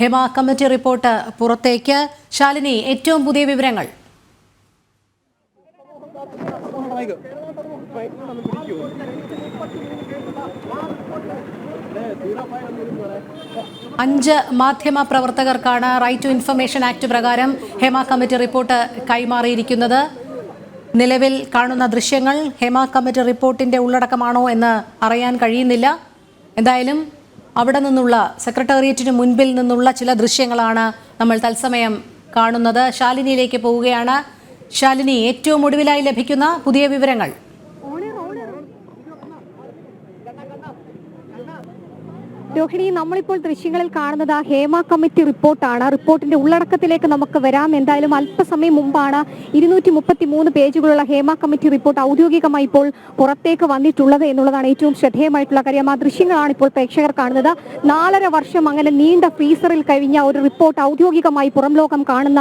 Hema committee report പുറത്തേക്ക്. ശാലിനി ഏറ്റവും പുതിയ വിവരങ്ങൾ. അഞ്ച് മാധ്യമ പ്രവർത്തകർക്കാണ് റൈറ്റ് ടു ഇൻഫർമേഷൻ ആക്ട് പ്രകാരം ഹെമ കമ്മിറ്റി റിപ്പോർട്ട് കൈമാറിയിരിക്കുന്നത്. നിലവിൽ കാണുന്ന ദൃശ്യങ്ങൾ ഹെമ കമ്മിറ്റി റിപ്പോർട്ടിന്റെ ഉള്ളടക്കമാണോ എന്ന് അറിയാൻ കഴിയുന്നില്ല. എന്തായാലും അവിടെ നിന്നുള്ള സെക്രട്ടേറിയറ്റിന് മുൻപിൽ നിന്നുള്ള ചില ദൃശ്യങ്ങളാണ് നമ്മൾ തത്സമയം കാണുന്നത്. ശാലിനിയിലേക്ക് പോവുകയാണ്. ശാലിനി ഏറ്റവും ഒടുവിലായി ലഭിക്കുന്ന പുതിയ വിവരങ്ങൾ. രോഹിണി നമ്മളിപ്പോൾ ദൃശ്യങ്ങളിൽ കാണുന്നത് ആ ഹേമ കമ്മിറ്റി റിപ്പോർട്ടാണ്. റിപ്പോർട്ടിന്റെ ഉള്ളടക്കത്തിലേക്ക് നമുക്ക് വരാം. എന്തായാലും അല്പസമയം മുമ്പാണ് ഇരുന്നൂറ്റി മുപ്പത്തി മൂന്ന് പേജുകളുള്ള ഹേമ കമ്മിറ്റി റിപ്പോർട്ട് ഔദ്യോഗികമായി ഇപ്പോൾ പുറത്തേക്ക് വന്നിട്ടുള്ളത് എന്നുള്ളതാണ് ഏറ്റവും ശ്രദ്ധേയമായിട്ടുള്ള കാര്യം. ആ ദൃശ്യങ്ങളാണ് ഇപ്പോൾ പ്രേക്ഷകർ കാണുന്നത്. നാലര വർഷം അങ്ങനെ നീണ്ട ഫ്രീസറിൽ കഴിഞ്ഞ ഒരു റിപ്പോർട്ട് ഔദ്യോഗികമായി പുറം ലോകം കാണുന്ന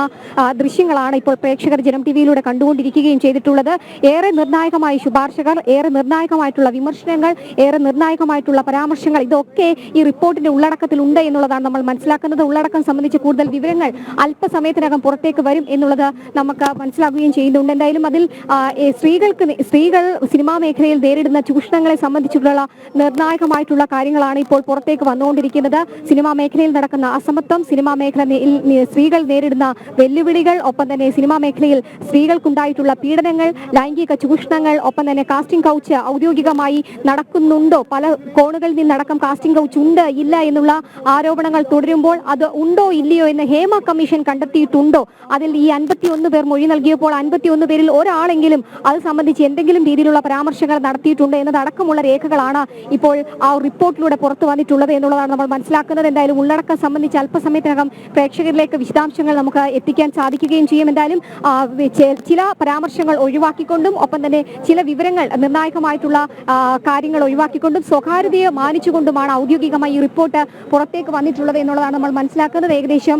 ദൃശ്യങ്ങളാണ് ഇപ്പോൾ പ്രേക്ഷകർ ജനം ടി വിയിലൂടെ കണ്ടുകൊണ്ടിരിക്കുകയും ചെയ്തിട്ടുള്ളത്. ഏറെ നിർണായകമായ ശുപാർശകൾ ഏറെ നിർണായകമായിട്ടുള്ള വിമർശനങ്ങൾ ഏറെ നിർണായകമായിട്ടുള്ള പരാമർശങ്ങൾ ഇതൊക്കെ റിപ്പോർട്ടിന്റെ ഉള്ളടക്കത്തിൽ ഉണ്ട് എന്നുള്ളതാണ് നമ്മൾ മനസ്സിലാക്കുന്നത്. ഉള്ളടക്കം സംബന്ധിച്ച് കൂടുതൽ വിവരങ്ങൾ അല്പസമയത്തിനകം പുറത്തേക്ക് വരും എന്നുള്ളത് നമുക്ക് മനസ്സിലാക്കുകയും ചെയ്യുന്നുണ്ട്. എന്തായാലും അതിൽ സ്ത്രീകൾക്ക് സ്ത്രീകൾ സിനിമാ മേഖലയിൽ നേരിടുന്ന ചൂഷണങ്ങളെ സംബന്ധിച്ചിട്ടുള്ള നിർണായകമായിട്ടുള്ള കാര്യങ്ങളാണ് ഇപ്പോൾ പുറത്തേക്ക് വന്നുകൊണ്ടിരിക്കുന്നത്. സിനിമാ മേഖലയിൽ നടക്കുന്ന അസമത്വം സിനിമാ മേഖല സ്ത്രീകൾ നേരിടുന്ന വെല്ലുവിളികൾ ഒപ്പം തന്നെ സിനിമാ മേഖലയിൽ സ്ത്രീകൾക്കുണ്ടായിട്ടുള്ള പീഡനങ്ങൾ ലൈംഗിക ചൂഷണങ്ങൾ ഒപ്പം തന്നെ കാസ്റ്റിംഗ് കൗച്ച് ഔദ്യോഗികമായി നടക്കുന്നുണ്ടോ? പല കോണുകളിൽ നിന്നടക്കം കാസ്റ്റിംഗ് കൗച്ച് ഉണ്ട് ഇല്ല എന്നുള്ള ആരോപണങ്ങൾ തുടരുമ്പോൾ അത് ഉണ്ടോ ഇല്ലയോ എന്ന് ഹേമ കമ്മീഷൻ കണ്ടെത്തിയിട്ടുണ്ടോ? അതിൽ ഈ അൻപത്തിയൊന്ന് പേർ മൊഴി നൽകിയപ്പോൾ അൻപത്തിയൊന്ന് പേരിൽ ഒരാളെങ്കിലും അത് സംബന്ധിച്ച് എന്തെങ്കിലും രീതിയിലുള്ള പരാമർശങ്ങൾ നടത്തിയിട്ടുണ്ട് എന്നതടക്കമുള്ള രേഖകളാണ് ഇപ്പോൾ ആ റിപ്പോർട്ടിലൂടെ പുറത്തു വന്നിട്ടുള്ളത് എന്നുള്ളതാണ് നമ്മൾ മനസ്സിലാക്കുന്നത്. എന്തായാലും ഉള്ളടക്കം സംബന്ധിച്ച് അല്പസമയത്തിനകം പ്രേക്ഷകരിലേക്ക് വിശദാംശങ്ങൾ നമുക്ക് എത്തിക്കാൻ സാധിക്കുകയും ചെയ്യും. എന്തായാലും ചില പരാമർശങ്ങൾ ഒഴിവാക്കിക്കൊണ്ടും ഒപ്പം തന്നെ ചില വിവരങ്ങൾ നിർണായകമായിട്ടുള്ള കാര്യങ്ങൾ ഒഴിവാക്കിക്കൊണ്ടും സ്വകാര്യതയെ മാനിച്ചുകൊണ്ടുമാണ് ഔദ്യോഗികമായി ഈ റിപ്പോർട്ട് പുറത്തേക്ക് വന്നിട്ടുള്ളത് എന്നുള്ളതാണ് നമ്മൾ മനസ്സിലാക്കുന്നത്. ഏകദേശം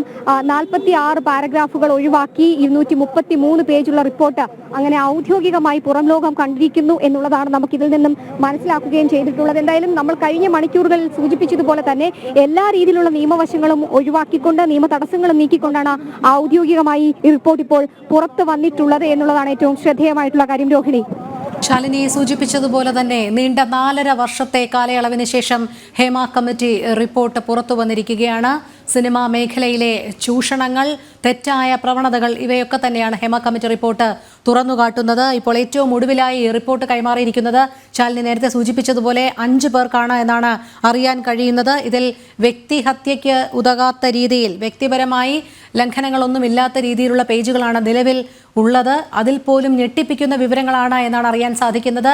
നാൽപ്പത്തി ആറ് പാരഗ്രാഫുകൾ ഒഴിവാക്കി ഇരുന്നൂറ്റി മുപ്പത്തി മൂന്ന് പേജുള്ള റിപ്പോർട്ട് അങ്ങനെ ഔദ്യോഗികമായി പുറം ലോകം കണ്ടിരിക്കുന്നു എന്നുള്ളതാണ് നമുക്ക് ഇതിൽ നിന്നും മനസ്സിലാക്കുകയും ചെയ്തിട്ടുള്ളത്. എന്തായാലും നമ്മൾ കഴിഞ്ഞ മണിക്കൂറുകളിൽ സൂചിപ്പിച്ചതുപോലെ തന്നെ എല്ലാ രീതിയിലുള്ള നിയമവശങ്ങളും ഒഴിവാക്കിക്കൊണ്ട് നിയമ തടസ്സങ്ങളും നീക്കിക്കൊണ്ടാണ് ഔദ്യോഗികമായി ഈ റിപ്പോർട്ട് ഇപ്പോൾ പുറത്തു വന്നിട്ടുള്ളത് എന്നുള്ളതാണ് ഏറ്റവും ശ്രദ്ധേയമായിട്ടുള്ള കാര്യം. രോഹിണി. ശാലിനി സൂചിപ്പിച്ചതുപോലെ തന്നെ നീണ്ട നാലര വർഷത്തെ കാലയളവിന് ശേഷം ഹേമ കമ്മിറ്റി റിപ്പോർട്ട് പുറത്തു വന്നിരിക്കുകയാണ്. സിനിമാ മേഖലയിലെ ചൂഷണങ്ങൾ തെറ്റായ പ്രവണതകൾ ഇവയൊക്കെ തന്നെയാണ് ഹേമ കമ്മിറ്റി റിപ്പോർട്ട് തുറന്നുകാട്ടുന്നത്. ഇപ്പോൾ ഏറ്റവും ഒടുവിലായി റിപ്പോർട്ട് കൈമാറിയിരിക്കുന്നത് ചാലിനി നേരത്തെ സൂചിപ്പിച്ചതുപോലെ അഞ്ചു പേർക്കാണ് എന്നാണ് അറിയാൻ കഴിയുന്നത്. ഇതിൽ വ്യക്തിഹത്യയ്ക്ക് ഉതകാത്ത രീതിയിൽ വ്യക്തിപരമായി ലംഘനങ്ങളൊന്നുമില്ലാത്ത രീതിയിലുള്ള പേജുകളാണ് നിലവിൽ ഉള്ളത്. അതിൽ പോലും ഞെട്ടിപ്പിക്കുന്ന വിവരങ്ങളാണ് എന്നാണ് അറിയാൻ സാധിക്കുന്നത്.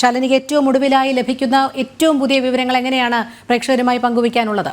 ശാലിനിക്ക് ഏറ്റവും ഒടുവിലായി ലഭിക്കുന്ന ഏറ്റവും പുതിയ വിവരങ്ങൾ എങ്ങനെയാണ് പ്രേക്ഷകരുമായി പങ്കുവയ്ക്കാനുള്ളത്?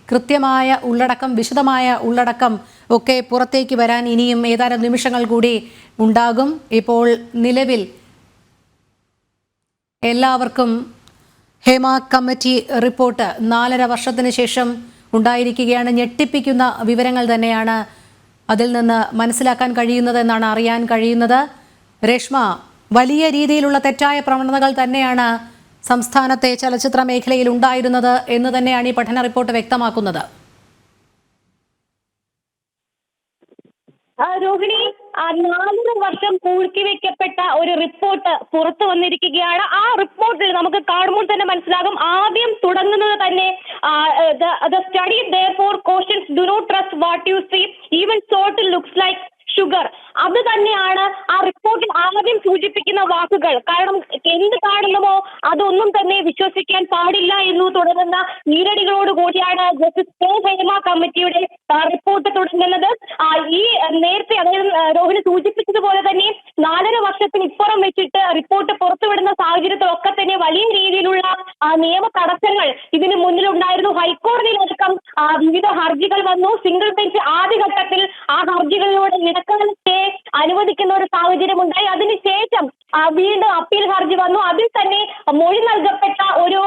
കൃത്യമായ ഉള്ളടക്കം വിശദമായ ഉള്ളടക്കം ഒക്കെ പുറത്തേക്ക് വരാൻ ഇനിയും ഏതാനും നിമിഷങ്ങൾ കൂടി ഉണ്ടാകും. ഇപ്പോൾ നിലവിൽ എല്ലാവർക്കും ഹേമ കമ്മിറ്റി റിപ്പോർട്ട്. നാലര വർഷത്തിന് ശേഷം ഉണ്ടായിരിക്കുകയാണ്. ഞെട്ടിപ്പിക്കുന്ന വിവരങ്ങൾ തന്നെയാണ് അതിൽ നിന്ന് മനസ്സിലാക്കാൻ കഴിയുന്നത് എന്നാണ് അറിയാൻ കഴിയുന്നത്. രേഷ്മ വലിയ രീതിയിലുള്ള തെറ്റായ പ്രവണതകൾ തന്നെയാണ് സംസ്ഥാനത്തെ ചലച്ചിത്ര മേഖലയിൽ ഉണ്ടായിരുന്നത് എന്ന് തന്നെയാണ് ഈ പഠന റിപ്പോർട്ട് വ്യക്തമാക്കുന്നത്. രോഹിണി നാലര വർഷം പൂഴ്ത്തിവെക്കപ്പെട്ട ഒരു റിപ്പോർട്ട് പുറത്തു വന്നിരിക്കുകയാണ്. ആ റിപ്പോർട്ടിൽ നമുക്ക് കാണുമ്പോൾ തന്നെ മനസ്സിലാകും. ആദ്യം തുടങ്ങുന്നത് തന്നെ study therefore do not trust what you see even salt looks like sugar. അത് തന്നെയാണ് ആ റിപ്പോർട്ടിൽ ആദ്യം സൂചിപ്പിക്കുന്ന വാക്കുകൾ. കാരണം എന്ത് കാണുന്നുമോ അതൊന്നും തന്നെ വിശ്വസിക്കാൻ പാടില്ല എന്ന് തുടങ്ങുന്ന ഈരടികളോട് കൂടിയാണ് ജസ്റ്റിസ് കമ്മിറ്റിയുടെ റിപ്പോർട്ട് തുടങ്ങുന്നത്. ഈ നേരത്തെ അതായത് രോഹിത് സൂചിപ്പിച്ചതുപോലെ തന്നെ നാലര വർഷത്തിന് ഇപ്പുറം വെച്ചിട്ട് റിപ്പോർട്ട് പുറത്തുവിടുന്ന സാഹചര്യത്തിലൊക്കെ തന്നെ വലിയ രീതിയിലുള്ള നിയമ തടസ്സങ്ങൾ ഇതിന് മുന്നിലുണ്ടായിരുന്നു. ഹൈക്കോടതിയിലടക്കം വിവിധ ഹർജികൾ വന്നു. സിംഗിൾ ബെഞ്ച് ആദ്യഘട്ടത്തിൽ ആ ഹർജികളിലൂടെ ഇടക്കാല സ്റ്റേ അനുവദിക്കുന്ന ഒരു സാഹചര്യം ഉണ്ടായി അതിനുശേഷം വീണ്ടും അപ്പീൽ ഹർജി വന്നു. അതിൽ തന്നെ മൊഴി നൽകപ്പെട്ട ഒരു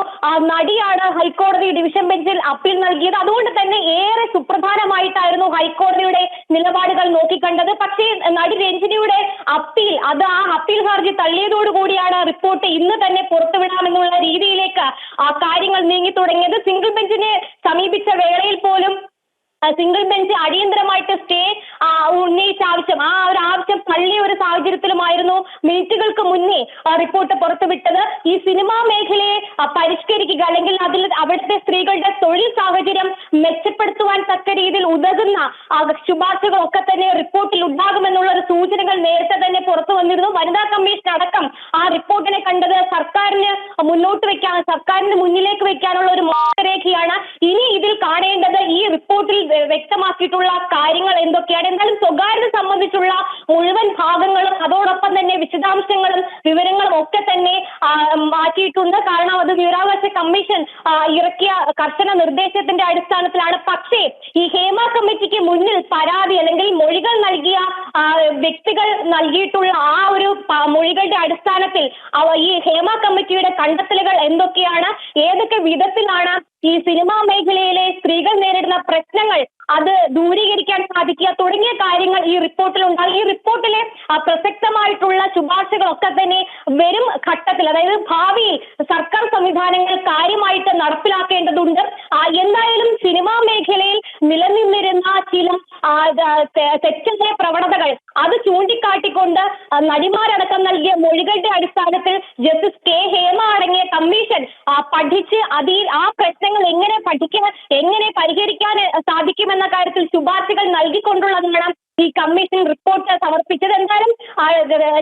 നടിയാണ് ഹൈക്കോടതി ഡിവിഷൻ ബെഞ്ചിൽ അപ്പീൽ നൽകിയത്. അതുകൊണ്ട് തന്നെ ഏറെ സുപ്രധാനമായിട്ടായിരുന്നു ഹൈക്കോടതിയുടെ നിലപാടുകൾ നോക്കിക്കണ്ടത്. പക്ഷേ നടി രഞ്ജിനിയുടെ അപ്പീൽ അത് ആ അപ്പീൽ ഹർജി തള്ളിയതോടുകൂടിയാണ് റിപ്പോർട്ട് ഇന്ന് തന്നെ പുറത്തുവിടാമെന്നുള്ള രീതിയിലേക്ക് ആ കാര്യങ്ങൾ നീങ്ങി തുടങ്ങിയത്. സിംഗിൾ ബെഞ്ചിനെ സമീപിച്ച വേളയിൽ പോലും സിംഗിൾ ബെഞ്ച് അടിയന്തരമായിട്ട് സ്റ്റേ ആ, ഉന്നയിച്ച ആവശ്യം. ആ ഒരു ആവശ്യം തള്ളിയ ഒരു സാഹചര്യത്തിലുമായിരുന്നു മിനിറ്റുകൾക്ക് മുന്നേ റിപ്പോർട്ട് പുറത്തുവിട്ടത്. ഈ സിനിമാ മേഖലയെ പരിഷ്കരിക്കുക അല്ലെങ്കിൽ അതിൽ അവിടുത്തെ സ്ത്രീകളുടെ തൊഴിൽ സാഹചര്യം മെച്ചപ്പെടുത്തുവാൻ തക്ക രീതിയിൽ ഉതകുന്ന ആ, ശുപാർശകളൊക്കെ തന്നെ റിപ്പോർട്ടിൽ ഉണ്ടാകുമെന്നുള്ള ഒരു സൂചനകൾ നേരത്തെ തന്നെ പുറത്തു വന്നിരുന്നു. വനിതാ കമ്മീഷൻ അടക്കം ആ റിപ്പോർട്ടിനെ കണ്ടത് സർക്കാരിന് മുന്നോട്ട് വെക്കാൻ സർക്കാരിന് മുന്നിലേക്ക് വെക്കാനുള്ള ഒരു മാർഗരേഖയാണ് ഇനി ഇതിൽ കാണേണ്ടത്. ഈ റിപ്പോർട്ടിൽ വ്യക്തമാക്കിയിട്ടുള്ള കാര്യങ്ങൾ എന്തൊക്കെയാണ് എന്തായാലും സ്വകാര്യത സംബന്ധിച്ചുള്ള മുഴുവൻ ഭാഗങ്ങളും അതോടൊപ്പം തന്നെ വിശദാംശങ്ങളും വിവരങ്ങളും ഒക്കെ തന്നെ മാറ്റിയിട്ടുണ്ട്. കാരണം അത് വിവരാവകാശ കമ്മീഷൻ ഇറക്കിയ കർശന നിർദ്ദേശത്തിന്റെ അടിസ്ഥാനത്തിലാണ്. പക്ഷേ ഈ ഹേമ കമ്മിറ്റിക്ക് മുന്നിൽ പരാതി അല്ലെങ്കിൽ മൊഴികൾ നൽകിയ വ്യക്തികൾ നൽകിയിട്ടുള്ള ആ ഒരു മൊഴികളുടെ അടിസ്ഥാനത്തിൽ ഈ ഹേമ കമ്മിറ്റിയുടെ കണ്ടെത്തലുകൾ എന്തൊക്കെയാണ്? ഏതൊക്കെ വിധത്തിലാണ് ഈ സിനിമാ മേഖലയിലെ സ്ത്രീകൾ നേരിടുന്ന പ്രശ്നങ്ങൾ അത് ദൂരീകരിക്കാൻ സാധിക്കുക. തുടങ്ങിയ കാര്യങ്ങൾ ഈ റിപ്പോർട്ടിൽ ഉണ്ടാകും. ഈ റിപ്പോർട്ടിലെ പ്രസക്തമായിട്ടുള്ള ശുപാർശകളൊക്കെ തന്നെ വരും ഘട്ടത്തിൽ. അതായത് ഭാവിയിൽ സർക്കാർ സംവിധാനങ്ങൾ കാര്യമായിട്ട് നടപ്പിലാക്കേണ്ടതുണ്ട്. എന്തായാലും സിനിമാ മേഖലയിൽ നിലനിന്നിരുന്ന ചില തെറ്റായ പ്രവണതകൾ അത് ചൂണ്ടിക്കാട്ടിക്കൊണ്ട് നടിമാരടക്കം നൽകിയ മൊഴികളുടെ അടിസ്ഥാനത്തിൽ ജസ്റ്റിസ് കെ. ഹേമ അടങ്ങിയ കമ്മീഷൻ പഠിച്ച് അതിൽ ആ പ്രശ്നങ്ങൾ എങ്ങനെ പഠിക്കാൻ എങ്ങനെ പരിഹരിക്കാൻ എ, സാധിക്കുമെന്ന കാര്യത്തിൽ ശുപാർശകൾ നൽകിക്കൊണ്ടുള്ളതാണ് ഈ കമ്മീഷൻ റിപ്പോർട്ട് സമർപ്പിച്ചത്. എന്തായാലും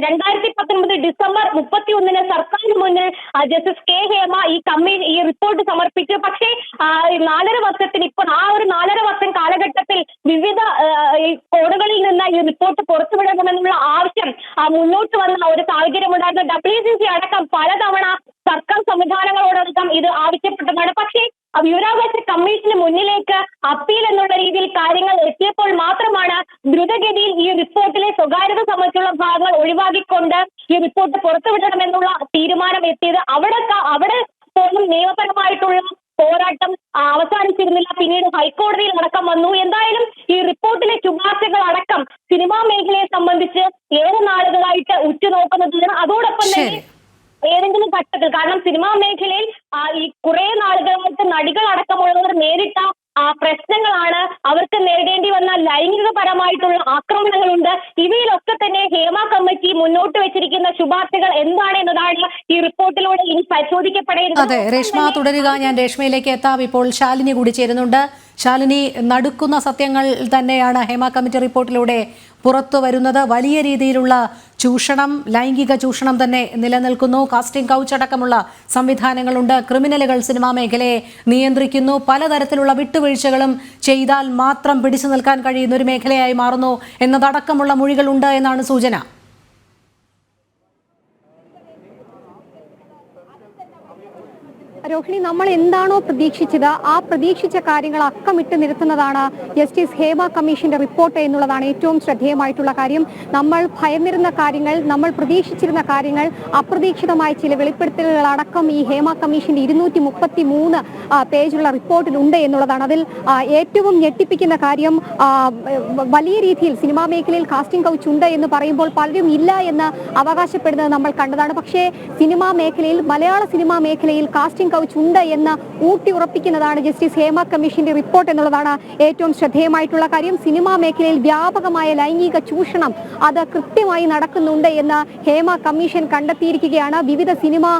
രണ്ടായിരത്തി പത്തൊൻപത് ഡിസംബർ മുപ്പത്തി ഒന്നിന് സർക്കാരിന് മുന്നിൽ ജസ്റ്റിസ് കെ. ഹേമ ഈ കമ്മീ ഈ റിപ്പോർട്ട് സമർപ്പിച്ചു. പക്ഷേ നാലര വർഷത്തിന് ഇപ്പോൾ ആ ഒരു നാലര വർഷം കാലഘട്ടത്തിൽ വിവിധ കോടുകളിൽ നിന്ന് ഈ റിപ്പോർട്ട് പുറത്തുവിടണമെന്നുള്ള ആവശ്യം മുന്നോട്ട് വന്ന ഒരു സാഹചര്യം ഉണ്ടായിരുന്നു ഡബ്ല്യു സി സി അടക്കം പലതവണ സർക്കാർ സംവിധാനങ്ങളോടൊപ്പം ഇത് ആവശ്യപ്പെട്ടതാണ്. പക്ഷേ വിവരാവകാശ കമ്മീഷന് മുന്നിലേക്ക് അപ്പീൽ എന്നുള്ള രീതിയിൽ കാര്യങ്ങൾ എത്തിയപ്പോൾ മാത്രമാണ് ദ്രുതഗതിയിൽ ഈ റിപ്പോർട്ടിലെ സ്വകാര്യത സംബന്ധിച്ചുള്ള ഭാഗങ്ങൾ ഒഴിവാക്കിക്കൊണ്ട് ഈ റിപ്പോർട്ട് പുറത്തുവിടണമെന്നുള്ള തീരുമാനം എത്തിയത് അവിടെ അവിടെ പോലും നിയമപരമായിട്ടുള്ള പോരാട്ടം അവസാനിച്ചിരുന്നില്ല. പിന്നീട് ഹൈക്കോടതിയിൽ അടക്കം വന്നു. എന്തായാലും ഈ റിപ്പോർട്ടിലെ ശുപാർശകൾ അടക്കം സിനിമാ മേഖലയെ സംബന്ധിച്ച് ഏറെ നാളുകളായിട്ട് ഉറ്റുനോക്കുന്നതാണ്. അതോടൊപ്പം തന്നെ. ഏതെങ്കിലും ഘട്ടത്തിൽ കാരണം സിനിമാ മേഖലയിൽ ഈ കുറെ നാളുകളായിട്ട് നടികൾ അടക്കമുള്ളവർ നേരിട്ട പ്രശ്നങ്ങളാണ് അവർക്ക് നേരിടേണ്ടി വന്ന ലൈംഗികപരമായിട്ടുള്ള ആക്രമണങ്ങളുണ്ട്. ഇവയിലൊക്കെ തന്നെ ഹേമ കമ്മിറ്റി മുന്നോട്ട് വെച്ചിരിക്കുന്ന ശുപാർശകൾ എന്താണ് എന്നതാണ് ഈ റിപ്പോർട്ടിലൂടെ ഇനി പരിശോധിക്കപ്പെടേണ്ടത്. അതെ രേഷ്മ തുടരുക. ഞാൻ രേഷ്മയിലേക്ക് എത്താം. ഇപ്പോൾ ശാലിനി കൂടി ചേരുന്നുണ്ട്. ശാലിനി നടുക്കുന്ന സത്യങ്ങൾ തന്നെയാണ് ഹേമ കമ്മിറ്റി റിപ്പോർട്ടിലൂടെ പുറത്തു വരുന്നത് വലിയ രീതിയിലുള്ള ചൂഷണം ലൈംഗിക ചൂഷണം തന്നെ നിലനിൽക്കുന്നു. കാസ്റ്റിംഗ് കൗച്ച് അടക്കമുള്ള സംവിധാനങ്ങളുണ്ട്. ക്രിമിനലുകൾ സിനിമാ മേഖലയെ നിയന്ത്രിക്കുന്നു. പലതരത്തിലുള്ള വിട്ടുവീഴ്ചകളും ചെയ്താൽ മാത്രം പിടിച്ചു നിൽക്കാൻ കഴിയുന്ന ഒരു മേഖലയായി മാറുന്നു എന്നതടക്കമുള്ള മൊഴികളുണ്ട് എന്നാണ് സൂചന. രോഹിണി നമ്മൾ എന്താണോ പ്രതീക്ഷിച്ചത് ആ പ്രതീക്ഷിച്ച കാര്യങ്ങൾ അക്കമിട്ട് നിരത്തുന്നതാണ് ജസ്റ്റിസ് ഹേമ കമ്മീഷന്റെ റിപ്പോർട്ട് എന്നുള്ളതാണ് ഏറ്റവും ശ്രദ്ധേയമായിട്ടുള്ള കാര്യം. നമ്മൾ ഭയന്നിരുന്ന കാര്യങ്ങൾ നമ്മൾ പ്രതീക്ഷിച്ചിരുന്ന കാര്യങ്ങൾ അപ്രതീക്ഷിതമായ ചില വെളിപ്പെടുത്തലുകൾ അടക്കം ഈ ഹേമ കമ്മീഷന്റെ ഇരുന്നൂറ്റി മുപ്പത്തി മൂന്ന് പേജുള്ള റിപ്പോർട്ടിലുണ്ട് എന്നുള്ളതാണ്. അതിൽ ഏറ്റവും ഞെട്ടിപ്പിക്കുന്ന കാര്യം വലിയ രീതിയിൽ സിനിമാ മേഖലയിൽ കാസ്റ്റിംഗ് കൗച്ച് ഉണ്ട് എന്ന് പറയുമ്പോൾ പലരും ഇല്ല എന്ന് അവകാശപ്പെടുന്നത് നമ്മൾ കണ്ടതാണ്. പക്ഷേ സിനിമാ മേഖലയിൽ മലയാള സിനിമാ മേഖലയിൽ കാസ്റ്റിംഗ് കൗച്ച് ഉണ്ട് എന്ന് ഊട്ടി ഉറപ്പിക്കുന്നതാണ് ജസ്റ്റിസ് ഹേമ കമ്മീഷന്റെ റിപ്പോർട്ട് എന്നുള്ളതാണ് ഏറ്റവും ശ്രദ്ധേയമായിട്ടുള്ള കാര്യം. സിനിമാ മേഖലയിൽ വ്യാപകമായ ലൈംഗിക ചൂഷണം അത് കൃത്യമായി നടക്കുന്നുണ്ട് എന്ന് ഹേമ കമ്മീഷൻ കണ്ടെത്തിയിരിക്കുകയാണ്. വിവിധ സിനിമാ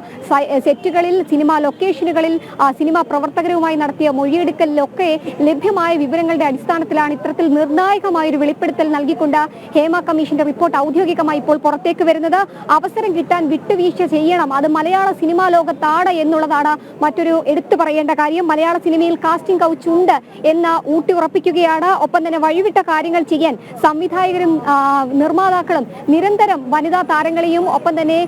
സെറ്റുകളിൽ സിനിമാ ലൊക്കേഷനുകളിൽ സിനിമാ പ്രവർത്തകരുമായി നടത്തിയ മൊഴിയെടുക്കലിലൊക്കെ ലഭ്യമായ വിവരങ്ങളുടെ അടിസ്ഥാനത്തിലാണ് ഇത്തരത്തിൽ നിർണായകമായ ഒരു വെളിപ്പെടുത്തൽ നൽകിക്കൊണ്ട് ഹേമ കമ്മീഷന്റെ റിപ്പോർട്ട് ഔദ്യോഗികമായി ഇപ്പോൾ പുറത്തേക്ക് വരുന്നത്. അവസരം കിട്ടാൻ വിട്ടുവീഴ്ച ചെയ്യണം. അത് മലയാള സിനിമാ ലോകത്താണ് എന്നുള്ളതാണ് മറ്റൊരു എടുത്തു പറയേണ്ട കാര്യം മലയാള സിനിമയിൽ കാസ്റ്റിംഗ് കൗച്ച് ഉണ്ട് എന്ന് ഊട്ടി ഉറപ്പിക്കുകയാണ്. ഒപ്പം തന്നെ വഴിവിട്ട കാര്യങ്ങൾ ചെയ്യാൻ സംവിധായകരും നിർമ്മാതാക്കളും നിരന്തരം വനിതാ താരങ്ങളെയും ഒപ്പം തന്നെ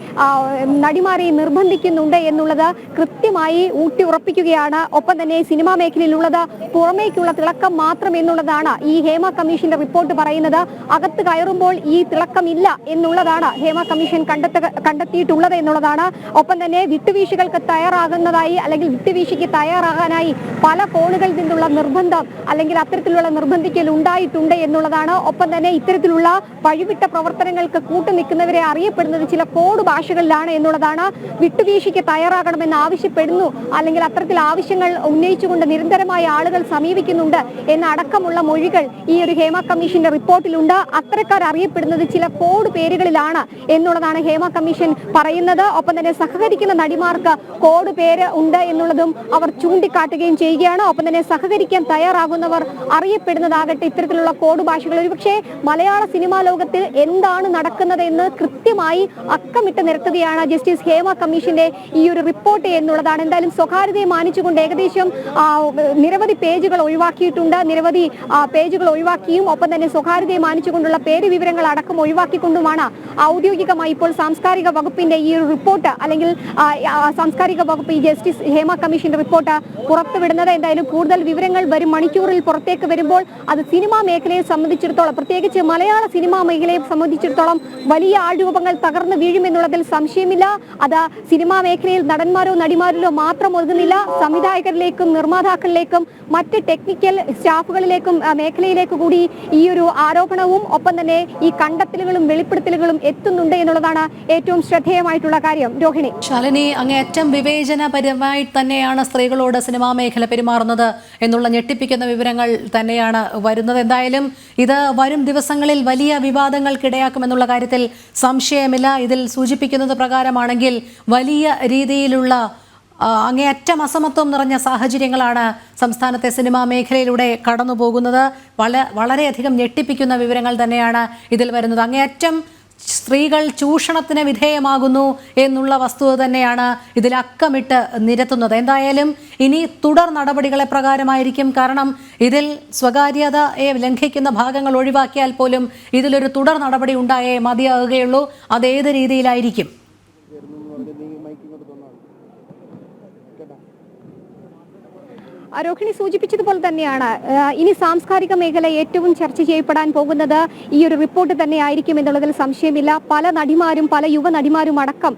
നടിമാരെയും നിർബന്ധിക്കുന്നുണ്ട് എന്നുള്ളത് കൃത്യമായി ഊട്ടി ഉറപ്പിക്കുകയാണ്. ഒപ്പം തന്നെ സിനിമാ മേഖലയിലുള്ളത് പുറമേക്കുള്ള തിളക്കം മാത്രം എന്നുള്ളതാണ് ഈ ഹേമ കമ്മീഷന്റെ റിപ്പോർട്ട് പറയുന്നത്. അകത്ത് കയറുമ്പോൾ ഈ തിളക്കമില്ല എന്നുള്ളതാണ് ഹേമ കമ്മീഷൻ കണ്ടെത്ത കണ്ടെത്തിയിട്ടുള്ളത് എന്നുള്ളതാണ്. ഒപ്പം തന്നെ വിട്ടുവീഴ്ചകൾക്ക് തയ്യാറാകുന്നതായി അല്ലെങ്കിൽ വിട്ടുവീഴ്ചയ്ക്ക് തയ്യാറാകാനായി പല കോണുകളിൽ നിന്നുള്ള നിർബന്ധം അല്ലെങ്കിൽ അത്തരത്തിലുള്ള നിർബന്ധിക്കൽ ഉണ്ടായിട്ടുണ്ട് എന്നുള്ളതാണ്. ഒപ്പം തന്നെ ഇത്തരത്തിലുള്ള വഴിവിട്ട പ്രവർത്തനങ്ങൾക്ക് കൂട്ടുനിൽക്കുന്നവരെ അറിയപ്പെടുന്നത് ചില കോഡ് ഭാഷകളിലാണ് എന്നുള്ളതാണ്. വിട്ടുവീഴ്ചയ്ക്ക് തയ്യാറാകണമെന്ന് ആവശ്യപ്പെടുന്നു അല്ലെങ്കിൽ അത്തരത്തിൽ ആവശ്യങ്ങൾ ഉന്നയിച്ചുകൊണ്ട് നിരന്തരമായ ആളുകൾ സമീപിക്കുന്നുണ്ട് എന്നടക്കമുള്ള മൊഴികൾ ഈ ഒരു ഹേമ കമ്മീഷന്റെ റിപ്പോർട്ടിലുണ്ട്. അത്തരക്കാർ അറിയപ്പെടുന്നത് ചില കോഡ് പേരുകളിലാണ് എന്നുള്ളതാണ് ഹേമ കമ്മീഷൻ പറയുന്നത്. ഒപ്പം തന്നെ സഹകരിക്കുന്ന നടിമാർക്ക് കോഡ് പേര് ഉണ്ട് എന്നുള്ളതും അവർ ചൂണ്ടിക്കാട്ടുകയും ചെയ്യുകയാണ്. ഒപ്പം തന്നെ സഹകരിക്കാൻ തയ്യാറാകുന്നവർ അറിയപ്പെടുന്നതാകട്ടെ ഇത്തരത്തിലുള്ള കോഡ് ഭാഷകൾ. ഒരുപക്ഷെ മലയാള സിനിമാ ലോകത്തിൽ എന്താണ് നടക്കുന്നത് എന്ന് കൃത്യമായി അക്കമിട്ട് നിരത്തുകയാണ് ജസ്റ്റിസ് ഹേമ കമ്മീഷന്റെ ഈ ഒരു റിപ്പോർട്ട് എന്നുള്ളതാണ്. എന്തായാലും സ്വകാര്യതയെ മാനിച്ചുകൊണ്ട് ഏകദേശം നിരവധി പേജുകൾ ഒഴിവാക്കിയിട്ടുണ്ട്. നിരവധി പേജുകൾ ഒഴിവാക്കിയും ഒപ്പം തന്നെ സ്വകാര്യതയെ മാനിച്ചുകൊണ്ടുള്ള പേര് വിവരങ്ങൾ അടക്കം ഒഴിവാക്കിക്കൊണ്ടുമാണ് ഔദ്യോഗികമായി ഇപ്പോൾ സാംസ്കാരിക വകുപ്പിന്റെ ഈ ഒരു റിപ്പോർട്ട് അല്ലെങ്കിൽ സാംസ്കാരിക വകുപ്പ് ഈ ജസ്റ്റിസ് ഹേമ കമ്മീഷന്റെ റിപ്പോർട്ട് പുറത്തുവിടുന്നത്. എന്തായാലും കൂടുതൽ വിവരങ്ങൾ വരും മണിക്കൂറിൽ പുറത്തേക്ക് വരുമ്പോൾ അത് സിനിമാ മേഖലയെ സംബന്ധിച്ചിടത്തോളം പ്രത്യേകിച്ച് മലയാള സിനിമാ മേഖലയെ സംബന്ധിച്ചിടത്തോളം വലിയ ആൾരൂപങ്ങൾ തകർന്നു വീഴുമെന്നുള്ളതിൽ സംശയമില്ല. അത് സിനിമാ മേഖലയിൽ നടന്മാരോ നടിമാരിലോ മാത്രം ഒതുങ്ങുന്നില്ല. സംവിധായകരിലേക്കും നിർമ്മാതാക്കളിലേക്കും മറ്റ് ടെക്നിക്കൽ സ്റ്റാഫുകളിലേക്കും മേഖലയിലേക്ക് കൂടി ഈ ഒരു ആരോപണവും ഒപ്പം തന്നെ ഈ കണ്ടെത്തലുകളും വെളിപ്പെടുത്തലുകളും എത്തുന്നുണ്ട് എന്നുള്ളതാണ് ഏറ്റവും ശ്രദ്ധേയമായിട്ടുള്ള കാര്യം. രോഹിണി. ശാലിനി അങ്ങേയറ്റം വിവേചനപരമായി തന്നെയാണ് സ്ത്രീകളോട് സിനിമാ മേഖല പെരുമാറുന്നത് എന്നുള്ള ഞെട്ടിപ്പിക്കുന്ന വിവരങ്ങൾ തന്നെയാണ് വരുന്നത്. എന്തായാലും ഇത് വരും ദിവസങ്ങളിൽ വലിയ വിവാദങ്ങൾക്കിടയാക്കുമെന്നുള്ള കാര്യത്തിൽ സംശയമില്ല. ഇതിൽ സൂചിപ്പിക്കുന്നത് പ്രകാരമാണെങ്കിൽ വലിയ രീതിയിലുള്ള അങ്ങേയറ്റം അസമത്വം നിറഞ്ഞ സാഹചര്യങ്ങളാണ് സംസ്ഥാനത്തെ സിനിമാ മേഖലയിലൂടെ കടന്നു പോകുന്നത് വള വളരെയധികം ഞെട്ടിപ്പിക്കുന്ന വിവരങ്ങൾ തന്നെയാണ് ഇതിൽ വരുന്നത്. അങ്ങേയറ്റം സ്ത്രീകൾ ചൂഷണത്തിന് വിധേയമാകുന്നു എന്നുള്ള വസ്തുത തന്നെയാണ് ഇതിൽ അക്കമിട്ട് നിരത്തുന്നത്. എന്തായാലും ഇനി തുടർ നടപടികളെ പ്രകാരമായിരിക്കും. കാരണം ഇതിൽ സ്വകാര്യതയെ ലംഘിക്കുന്ന ഭാഗങ്ങൾ ഒഴിവാക്കിയാൽ പോലും ഇതിലൊരു തുടർ നടപടി ഉണ്ടായേ മതിയാകുകയുള്ളൂ. അതേത് രീതിയിലായിരിക്കും ആ, രോഹിണി സൂചിപ്പിച്ചതുപോലെ തന്നെയാണ് ഇനി സാംസ്കാരിക മേഖല ഏറ്റവും ചർച്ച ചെയ്യപ്പെടാൻ പോകുന്നത് ഈ ഒരു റിപ്പോർട്ട് തന്നെ ആയിരിക്കും എന്നുള്ളതിൽ സംശയമില്ല. പല നടിമാരും പല യുവ നടിമാരും അടക്കം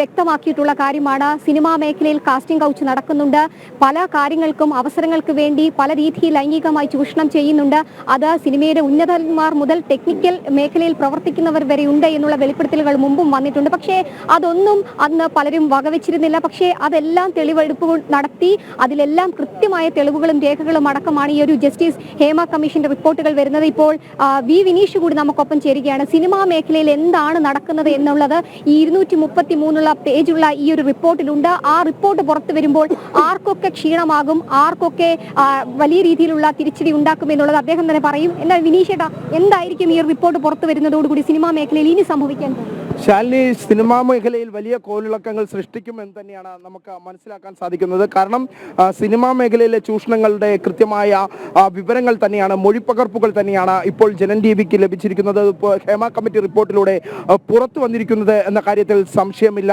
വ്യക്തമാക്കിയിട്ടുള്ള കാര്യമാണ്. സിനിമാ മേഖലയിൽ കാസ്റ്റിംഗ് കൗച്ച് നടക്കുന്നുണ്ട്. പല കാര്യങ്ങൾക്കും അവസരങ്ങൾക്ക് വേണ്ടി പല രീതിയിൽ ലൈംഗികമായി ചൂഷണം ചെയ്യുന്നുണ്ട്. അത് സിനിമയുടെ ഉന്നതന്മാർ മുതൽ ടെക്നിക്കൽ മേഖലയിൽ പ്രവർത്തിക്കുന്നവർ വരെ ഉണ്ട് എന്നുള്ള വെളിപ്പെടുത്തലുകൾ മുമ്പും വന്നിട്ടുണ്ട്. പക്ഷേ അതൊന്നും അന്ന് പലരും വകവെച്ചിരുന്നില്ല. പക്ഷേ അതെല്ലാം തെളിവെടുപ്പ് നടത്തി അതിലെല്ലാം കൃത്യമായ തെളിവുകളും രേഖകളും അടക്കമാണ് ഈ ഒരു ജസ്റ്റിസ് ഹേമ കമ്മീഷന്റെ റിപ്പോർട്ടുകൾ വരുന്നത്. ഇപ്പോൾ വി വിനീഷ് കൂടി നമുക്കൊപ്പം ചേരുകയാണ്. സിനിമാ മേഖലയിൽ എന്താണ് നടക്കുന്നത് എന്നുള്ളത് ഈ ഇരുന്നൂറ്റി മുപ്പത്തി മൂന്നുള്ള പേജുള്ള ഈ ഒരു റിപ്പോർട്ടിലുണ്ട്. ആ റിപ്പോർട്ട് പുറത്തു വരുമ്പോൾ ആർക്കൊക്കെ ക്ഷീണമാകും ആർക്കൊക്കെ വലിയ രീതിയിലുള്ള തിരിച്ചടി ഉണ്ടാക്കും എന്നുള്ളത് അദ്ദേഹം തന്നെ പറയും. എന്നാൽ വിനീഷേട്ടാ എന്തായിരിക്കും ഈ റിപ്പോർട്ട് പുറത്തു വരുന്നതോടുകൂടി സിനിമാ മേഖലയിൽ ഇനി സംഭവിക്കാൻ? ശാലിനി സിനിമാ മേഖലയിൽ വലിയ കോലിളക്കങ്ങൾ സൃഷ്ടിക്കുമെന്ന് തന്നെയാണ് നമുക്ക് മനസ്സിലാക്കാൻ സാധിക്കുന്നത്. കാരണം സിനിമാ മേഖലയിലെ ചൂഷണങ്ങളുടെ കൃത്യമായ വിവരങ്ങൾ തന്നെയാണ് മൊഴിപ്പകർപ്പുകൾ തന്നെയാണ് ഇപ്പോൾ ജനൻ ടി ലഭിച്ചിരിക്കുന്നത്. ഹേമ കമ്മിറ്റി റിപ്പോർട്ടിലൂടെ പുറത്തു വന്നിരിക്കുന്നത് എന്ന കാര്യത്തിൽ സംശയമില്ല.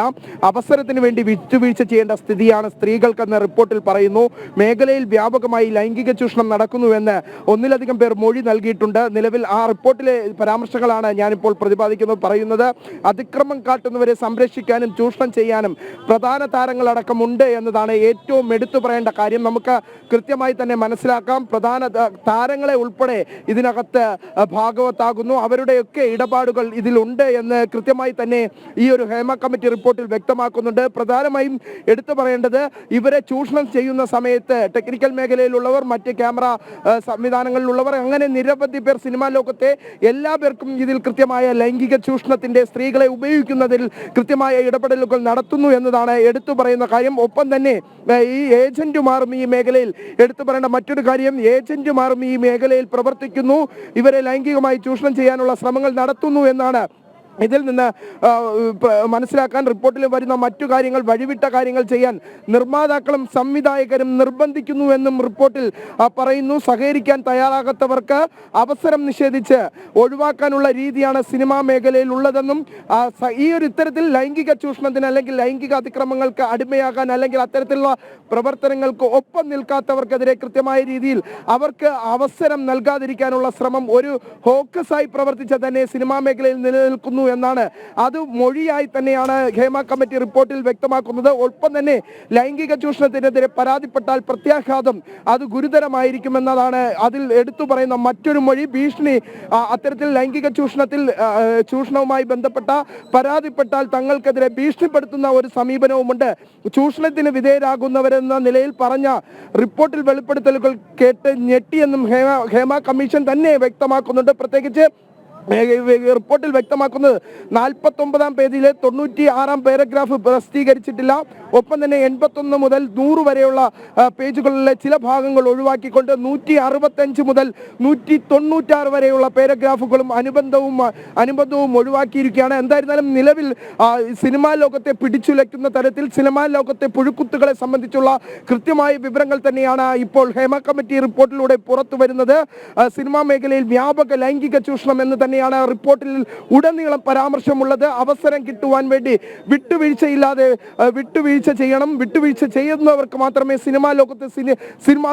അവസരത്തിന് വേണ്ടി വിട്ടുവീഴ്ച ചെയ്യേണ്ട സ്ഥിതിയാണ് സ്ത്രീകൾക്കെന്ന് റിപ്പോർട്ടിൽ പറയുന്നു. മേഖലയിൽ വ്യാപകമായി ലൈംഗിക ചൂഷണം നടക്കുന്നുവെന്ന് ഒന്നിലധികം പേർ മൊഴി നൽകിയിട്ടുണ്ട്. നിലവിൽ ആ റിപ്പോർട്ടിലെ പരാമർശങ്ങളാണ് ഞാനിപ്പോൾ പ്രതിപാദിക്കുന്നത് പറയുന്നത്. അതിക്രമം കാട്ടുന്നവരെ സംരക്ഷിക്കാനും ചൂഷണം ചെയ്യാനും പ്രധാന താരങ്ങളടക്കമുണ്ട് എന്നതാണ് ഏറ്റവും എടുത്തു പറയേണ്ട കാര്യം. നമുക്ക് കൃത്യമായി തന്നെ മനസ്സിലാക്കാം. പ്രധാന താരങ്ങളെ ഉൾപ്പെടെ ഇതിനകത്ത് ഭാഗവത്താകുന്നു. അവരുടെയൊക്കെ ഇടപാടുകൾ ഇതിലുണ്ട് എന്ന് കൃത്യമായി തന്നെ ഈ ഒരു ഹേമ കമ്മിറ്റി റിപ്പോർട്ടിൽ വ്യക്തമാക്കുന്നുണ്ട്. പ്രധാനമായും എടുത്തു പറയേണ്ടത് ഇവരെ ചൂഷണം ചെയ്യുന്ന സമയത്ത് ടെക്നിക്കൽ മേഖലയിലുള്ളവർ മറ്റ് ക്യാമറ സംവിധാനങ്ങളിലുള്ളവർ അങ്ങനെ നിരവധി പേർ സിനിമാ ലോകത്തെ എല്ലാ പേർക്കും ഇതിൽ കൃത്യമായ ലൈംഗിക ചൂഷണത്തിന്റെ സ്ത്രീകളെ ഉപയോഗിക്കുന്നതിൽ കൃത്യമായ ഇടപെടലുകൾ നടത്തുന്നു എന്നതാണ് എടുത്തു പറയുന്ന കാര്യം. ഒപ്പം തന്നെ ഈ ഏജന്റുമാരും ഈ മേഖലയിൽ എടുത്തു പറയേണ്ട മറ്റൊരു കാര്യം ഏജന്റുമാരും ഈ മേഖലയിൽ പ്രവർത്തിക്കുന്നു. ഇവരെ ലൈംഗികമായി ചൂഷണം ചെയ്യാനുള്ള ശ്രമങ്ങൾ നടത്തുന്നു എന്നാണ് ഇതിൽ നിന്ന് മനസ്സിലാക്കാൻ റിപ്പോർട്ടിൽ വരുന്ന മറ്റു കാര്യങ്ങൾ വഴിവിട്ട കാര്യങ്ങൾ ചെയ്യാൻ നിർമ്മാതാക്കളും സംവിധായകരും നിർബന്ധിക്കുന്നുവെന്നും റിപ്പോർട്ടിൽ പറയുന്നു. സഹകരിക്കാൻ തയ്യാറാകാത്തവർക്ക് അവസരം നിഷേധിച്ച് ഒഴിവാക്കാനുള്ള രീതിയാണ് സിനിമാ മേഖലയിൽ ഉള്ളതെന്നും ഈ ഒരു ഇത്തരത്തിൽ ലൈംഗിക ചൂഷണത്തിന് അല്ലെങ്കിൽ ലൈംഗിക അതിക്രമങ്ങൾക്ക് അടിമയാകാൻ അല്ലെങ്കിൽ അത്തരത്തിലുള്ള പ്രവർത്തനങ്ങൾക്ക് ഒപ്പം നിൽക്കാത്തവർക്കെതിരെ കൃത്യമായ രീതിയിൽ അവർക്ക് അവസരം നൽകാതിരിക്കാനുള്ള ശ്രമം ഒരു ഹോക്കസായി പ്രവർത്തിച്ച തന്നെ സിനിമാ മേഖലയിൽ നിലനിൽക്കുന്നു എന്നാണ്. അത് മൊഴിയായി തന്നെയാണ് ഹേമ കമ്മിറ്റി റിപ്പോർട്ടിൽ വ്യക്തമാക്കുന്നത്. ഒപ്പം തന്നെ ലൈംഗിക ചൂഷണത്തിനെതിരെ പരാതിപ്പെട്ടാൽ പ്രത്യാഘാതം അത് ഗുരുതരമായിരിക്കുമെന്നതാണ് അതിൽ എടുത്തു പറയുന്ന മറ്റൊരു മൊഴി. ഭീഷണി അത്തരത്തിൽ ലൈംഗിക ചൂഷണത്തിൽ ചൂഷണവുമായി ബന്ധപ്പെട്ട പരാതിപ്പെട്ടാൽ തങ്ങൾക്കെതിരെ ഭീഷണിപ്പെടുത്തുന്ന ഒരു സമീപനവുമുണ്ട്. ചൂഷണത്തിന് വിധേയരാകുന്നവരെന്ന നിലയിൽ പറഞ്ഞ റിപ്പോർട്ടിൽ വെളിപ്പെടുത്തലുകൾ കേട്ട് ഞെട്ടിയെന്നും ഹേമ ഹേമ കമ്മീഷൻ തന്നെ വ്യക്തമാക്കുന്നുണ്ട്. പ്രത്യേകിച്ച് റിപ്പോർട്ടിൽ വ്യക്തമാക്കുന്നത് നാൽപ്പത്തി ഒമ്പതാം പേജിലെ തൊണ്ണൂറ്റി ആറാം പാരഗ്രാഫ് പ്രസിദ്ധീകരിച്ചിട്ടില്ല. ഒപ്പം തന്നെ എൺപത്തൊന്ന് മുതൽ നൂറ് വരെയുള്ള പേജുകളിലെ ചില ഭാഗങ്ങൾ ഒഴിവാക്കിക്കൊണ്ട് നൂറ്റി അറുപത്തഞ്ച് മുതൽ നൂറ്റി തൊണ്ണൂറ്റാറ് വരെയുള്ള പാരഗ്രാഫുകളും അനുബന്ധവും അനുബന്ധവും ഒഴിവാക്കിയിരിക്കുകയാണ്. എന്തായിരുന്നാലും നിലവിൽ സിനിമാ ലോകത്തെ പിടിച്ചുലയ്ക്കുന്ന തരത്തിൽ സിനിമാ ലോകത്തെ പുഴുക്കുത്തുകളെ സംബന്ധിച്ചുള്ള കൃത്യമായ വിവരങ്ങൾ തന്നെയാണ് ഇപ്പോൾ ഹേമ കമ്മിറ്റി റിപ്പോർട്ടിലൂടെ പുറത്തു വരുന്നത്. സിനിമാ മേഖലയിൽ വ്യാപക ലൈംഗിക ചൂഷണം എന്ന് തന്നെയാണ് റിപ്പോർട്ടിൽ ഉടനീളം പരാമർശമുള്ളത്. അവസരം കിട്ടുവാൻ വേണ്ടി വിട്ടുവീഴ്ചയില്ലാതെ ആ, വിട്ടുവീഴ്ച ചെയ്യണം വിട്ടുവീഴ്ച ചെയ്യുന്നവർക്ക് മാത്രമേ സിനിമാ ലോകത്ത് സിനി സിനിമാ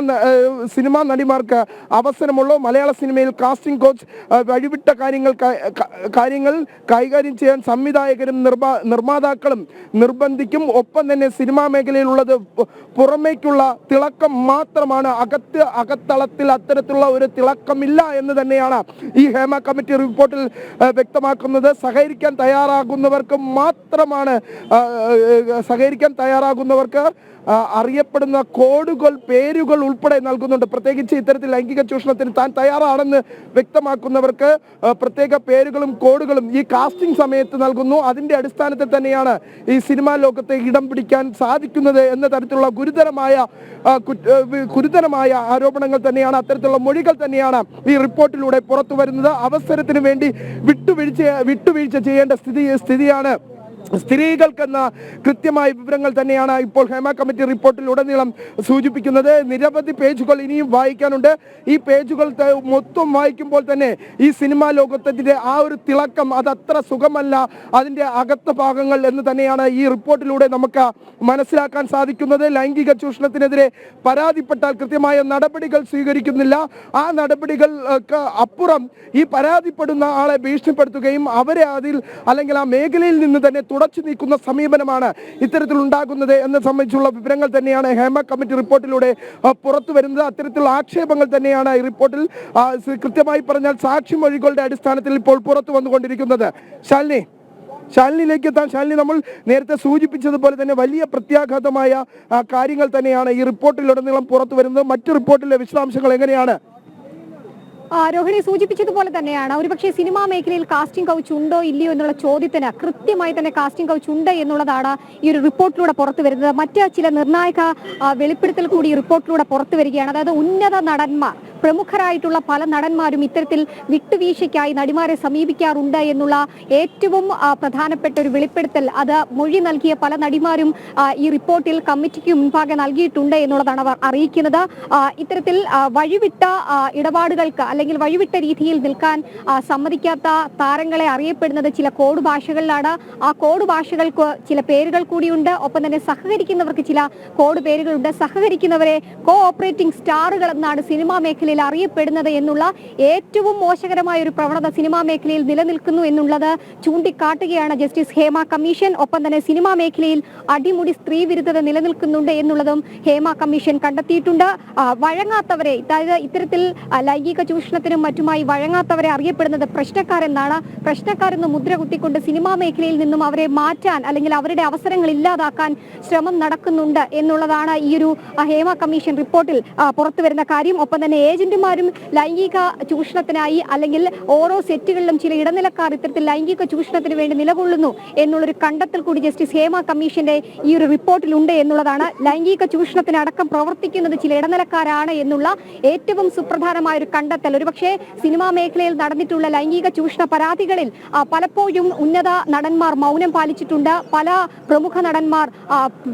സിനിമാ നടിമാർക്ക് അവസരമുള്ളൂ. മലയാള സിനിമയിൽ കാസ്റ്റിംഗ് കോച്ച് വഴിവിട്ട കാര്യങ്ങൾ കാര്യങ്ങൾ കൈകാര്യം ചെയ്യാൻ സംവിധായകരും നിർമ്മാ നിർമ്മാതാക്കളും നിർബന്ധിക്കും. ഒപ്പം തന്നെ സിനിമാ മേഖലയിലുള്ളത് പുറമേക്കുള്ള തിളക്കം മാത്രമാണ്. അകത്ത് അകത്തളത്തിൽ അത്തരത്തിലുള്ള ഒരു തിളക്കമില്ല എന്ന് തന്നെയാണ് ഈ ഹേമ കമ്മിറ്റി റിപ്പോർട്ടിൽ വ്യക്തമാക്കുന്നത്. സഹകരിക്കാൻ തയ്യാറാകുന്നവർക്ക് മാത്രമാണ് സഹകരിക്കാൻ തയ്യാറാകുന്നവർക്ക് അറിയപ്പെടുന്ന കോഡുകൾ പേരുകൾ ഉൾപ്പെടെ നൽകുന്നുണ്ട്. പ്രത്യേകിച്ച് ഇത്തരത്തിൽ ലൈംഗിക ചൂഷണത്തിന് താൻ തയ്യാറാണെന്ന് വ്യക്തമാക്കുന്നവർക്ക് പ്രത്യേക പേരുകളും കോഡുകളും ഈ കാസ്റ്റിംഗ് സമയത്ത് നൽകുന്നു. അതിന്റെ അടിസ്ഥാനത്തിൽ തന്നെയാണ് ഈ സിനിമാ ലോകത്തെ ഇടം പിടിക്കാൻ സാധിക്കുന്നത് എന്ന തരത്തിലുള്ള ഗുരുതരമായ ഗുരുതരമായ ആരോപണങ്ങൾ തന്നെയാണ് അത്തരത്തിലുള്ള മൊഴികൾ തന്നെയാണ് ഈ റിപ്പോർട്ടിലൂടെ പുറത്തു വരുന്നത് അവസരത്തിന് വേണ്ടി വിട്ടുവീഴ്ച വിട്ടുവീഴ്ച ചെയ്യേണ്ട സ്ഥിതി സ്ഥിതിയാണ് സ്ത്രീകൾക്കെന്ന കൃത്യമായ വിവരങ്ങൾ തന്നെയാണ് ഇപ്പോൾ ഹേമ കമ്മിറ്റി റിപ്പോർട്ടിൽ ഉടനീളം സൂചിപ്പിക്കുന്നത്. നിരവധി പേജുകൾ ഇനിയും വായിക്കാനുണ്ട്. ഈ പേജുകൾ മൊത്തം വായിക്കുമ്പോൾ തന്നെ ഈ സിനിമാ ലോകത്തിന്റെ ആ ഒരു തിളക്കം അത് അത്ര സുഖമല്ല. അതിന്റെ അകത്ത ഭാഗങ്ങൾ എന്ന് തന്നെയാണ് ഈ റിപ്പോർട്ടിലൂടെ നമുക്ക് മനസ്സിലാക്കാൻ സാധിക്കുന്നത്. ലൈംഗിക ചൂഷണത്തിനെതിരെ പരാതിപ്പെട്ടാൽ കൃത്യമായ നടപടികൾ സ്വീകരിക്കുന്നില്ല. ആ നടപടികൾക്ക് അപ്പുറം ഈ പരാതിപ്പെടുന്ന ആളെ ഭീഷണിപ്പെടുത്തുകയും അവരെ അതിൽ അല്ലെങ്കിൽ ആ മേഖലയിൽ നിന്ന് തന്നെ തുടച്ചു നീക്കുന്ന സമീപനമാണ് ഇത്തരത്തിൽ ഉണ്ടാകുന്നത് എന്നെ സംബന്ധിച്ചുള്ള വിവരങ്ങൾ തന്നെയാണ് ഹേമ കമ്മിറ്റി റിപ്പോർട്ടിലൂടെ പുറത്തു വരുന്നത്. അത്തരത്തിലുള്ള ആക്ഷേപങ്ങൾ തന്നെയാണ് ഈ റിപ്പോർട്ടിൽ കൃത്യമായി പറഞ്ഞാൽ സാക്ഷിമൊഴികളുടെ അടിസ്ഥാനത്തിൽ ഇപ്പോൾ പുറത്തു വന്നുകൊണ്ടിരിക്കുന്നത്. ശാലിനി ശാലിനിയിലേക്ക് എത്താൻ ശാലിനി നമ്മൾ നേരത്തെ സൂചിപ്പിച്ചതുപോലെ തന്നെ വലിയ പ്രത്യാഘാതമായ കാര്യങ്ങൾ തന്നെയാണ് ഈ റിപ്പോർട്ടിലുടനീളം പുറത്തു വരുന്നത്. മറ്റു റിപ്പോർട്ടിലെ വിശദാംശങ്ങൾ എങ്ങനെയാണ്? രോഹിണി സൂചിപ്പിച്ചതുപോലെ തന്നെയാണ്. ഒരുപക്ഷെ സിനിമാ മേഖലയിൽ കാസ്റ്റിംഗ് കൗച്ച് ഉണ്ടോ ഇല്ലയോ എന്നുള്ള ചോദ്യത്തിന് കൃത്യമായി തന്നെ കാസ്റ്റിംഗ് കൗച്ച് ഉണ്ട് എന്നുള്ളതാണ് ഈ ഒരു റിപ്പോർട്ടിലൂടെ പുറത്തു വരുന്നത്. മറ്റ് ചില നിർണായക വെളിപ്പെടുത്തൽ കൂടി റിപ്പോർട്ടിലൂടെ പുറത്തു വരികയാണ്. അതായത് ഉന്നത നടന്മാർ പ്രമുഖരായിട്ടുള്ള പല നടന്മാരും ഇത്തരത്തിൽ വിട്ടുവീഴ്ചയ്ക്കായി നടിമാരെ സമീപിക്കാറുണ്ട് എന്നുള്ള ഏറ്റവും പ്രധാനപ്പെട്ട ഒരു വെളിപ്പെടുത്തൽ. അത് മൊഴി നൽകിയ പല നടിമാരും ഈ റിപ്പോർട്ടിൽ കമ്മിറ്റിക്ക് മുൻപാകെ നൽകിയിട്ടുണ്ട് എന്നുള്ളതാണ് അവർ അറിയിക്കുന്നത്. ഇത്തരത്തിൽ വഴിവിട്ട ഇടപാടുകൾക്ക് അല്ലെങ്കിൽ വഴിവിട്ട രീതിയിൽ നിൽക്കാൻ സമ്മതിക്കാത്ത താരങ്ങളെ അറിയപ്പെടുന്നത് ചില കോഡ് ഭാഷകളിലാണ്. ആ കോഡ് ഭാഷകൾക്ക് ചില പേരുകൾ കൂടിയുണ്ട്. ഒപ്പം തന്നെ സഹകരിക്കുന്നവർക്ക് ചില കോഡ് പേരുകളുണ്ട്. സഹകരിക്കുന്നവരെ കോ ഓപ്പറേറ്റിംഗ് സ്റ്റാറുകൾ എന്നാണ് സിനിമാ മേഖലയിൽ അറിയപ്പെടുന്നത് എന്നുള്ള ഏറ്റവും മോശകരമായ ഒരു പ്രവണത സിനിമാ മേഖലയിൽ നിലനിൽക്കുന്നു എന്നുള്ളത് ചൂണ്ടിക്കാട്ടുകയാണ് ജസ്റ്റിസ് ഹേമ കമ്മീഷൻ. ഒപ്പം തന്നെ സിനിമാ മേഖലയിൽ അടിമുടി സ്ത്രീ വിരുദ്ധത നിലനിൽക്കുന്നുണ്ട് എന്നുള്ളതും ഹേമ കമ്മീഷൻ കണ്ടെത്തിയിട്ടുണ്ട്. വഴങ്ങാത്തവരെ അതായത് ഇത്തരത്തിൽ ലൈംഗിക ചൂഷണത്തിനും മറ്റുമായി വഴങ്ങാത്തവരെ അറിയപ്പെടുന്നത് പ്രശ്നക്കാരെന്നാണ്. പ്രശ്നക്കാരെന്ന് മുദ്ര കുത്തിക്കൊണ്ട് സിനിമാ മേഖലയിൽ നിന്നും അവരെ മാറ്റാൻ അല്ലെങ്കിൽ അവരുടെ അവസരങ്ങൾ ഇല്ലാതാക്കാൻ ശ്രമം നടക്കുന്നുണ്ട് എന്നുള്ളതാണ് ഈ ഒരു ഹേമ കമ്മീഷൻ റിപ്പോർട്ടിൽ പുറത്തു വരുന്ന കാര്യം. ഒപ്പം തന്നെ ഏജന്റുമാരും ലൈംഗിക ചൂഷണത്തിനായി അല്ലെങ്കിൽ ഓരോ സെറ്റുകളിലും ചില ഇടനിലക്കാർ ഇത്തരത്തിൽ ലൈംഗിക ചൂഷണത്തിന് വേണ്ടി നിലകൊള്ളുന്നു എന്നുള്ളൊരു കണ്ടെത്തൽ കൂടി ജസ്റ്റിസ് ഹേമ കമ്മീഷന്റെ ഈ ഒരു റിപ്പോർട്ടിലുണ്ട് എന്നുള്ളതാണ്. ലൈംഗിക ചൂഷണത്തിനടക്കം പ്രവർത്തിക്കുന്നത് ചില ഇടനിലക്കാരാണ് എന്നുള്ള ഏറ്റവും സുപ്രധാനമായ ഒരു കണ്ടെത്തൽ. ഒരുപക്ഷെ സിനിമാ മേഖലയിൽ നടന്നിട്ടുള്ള ലൈംഗിക ചൂഷണ പരാതികളിൽ പലപ്പോഴും ഉന്നത നടന്മാർ മൗനം പാലിച്ചിട്ടുണ്ട്. പല പ്രമുഖ നടന്മാർ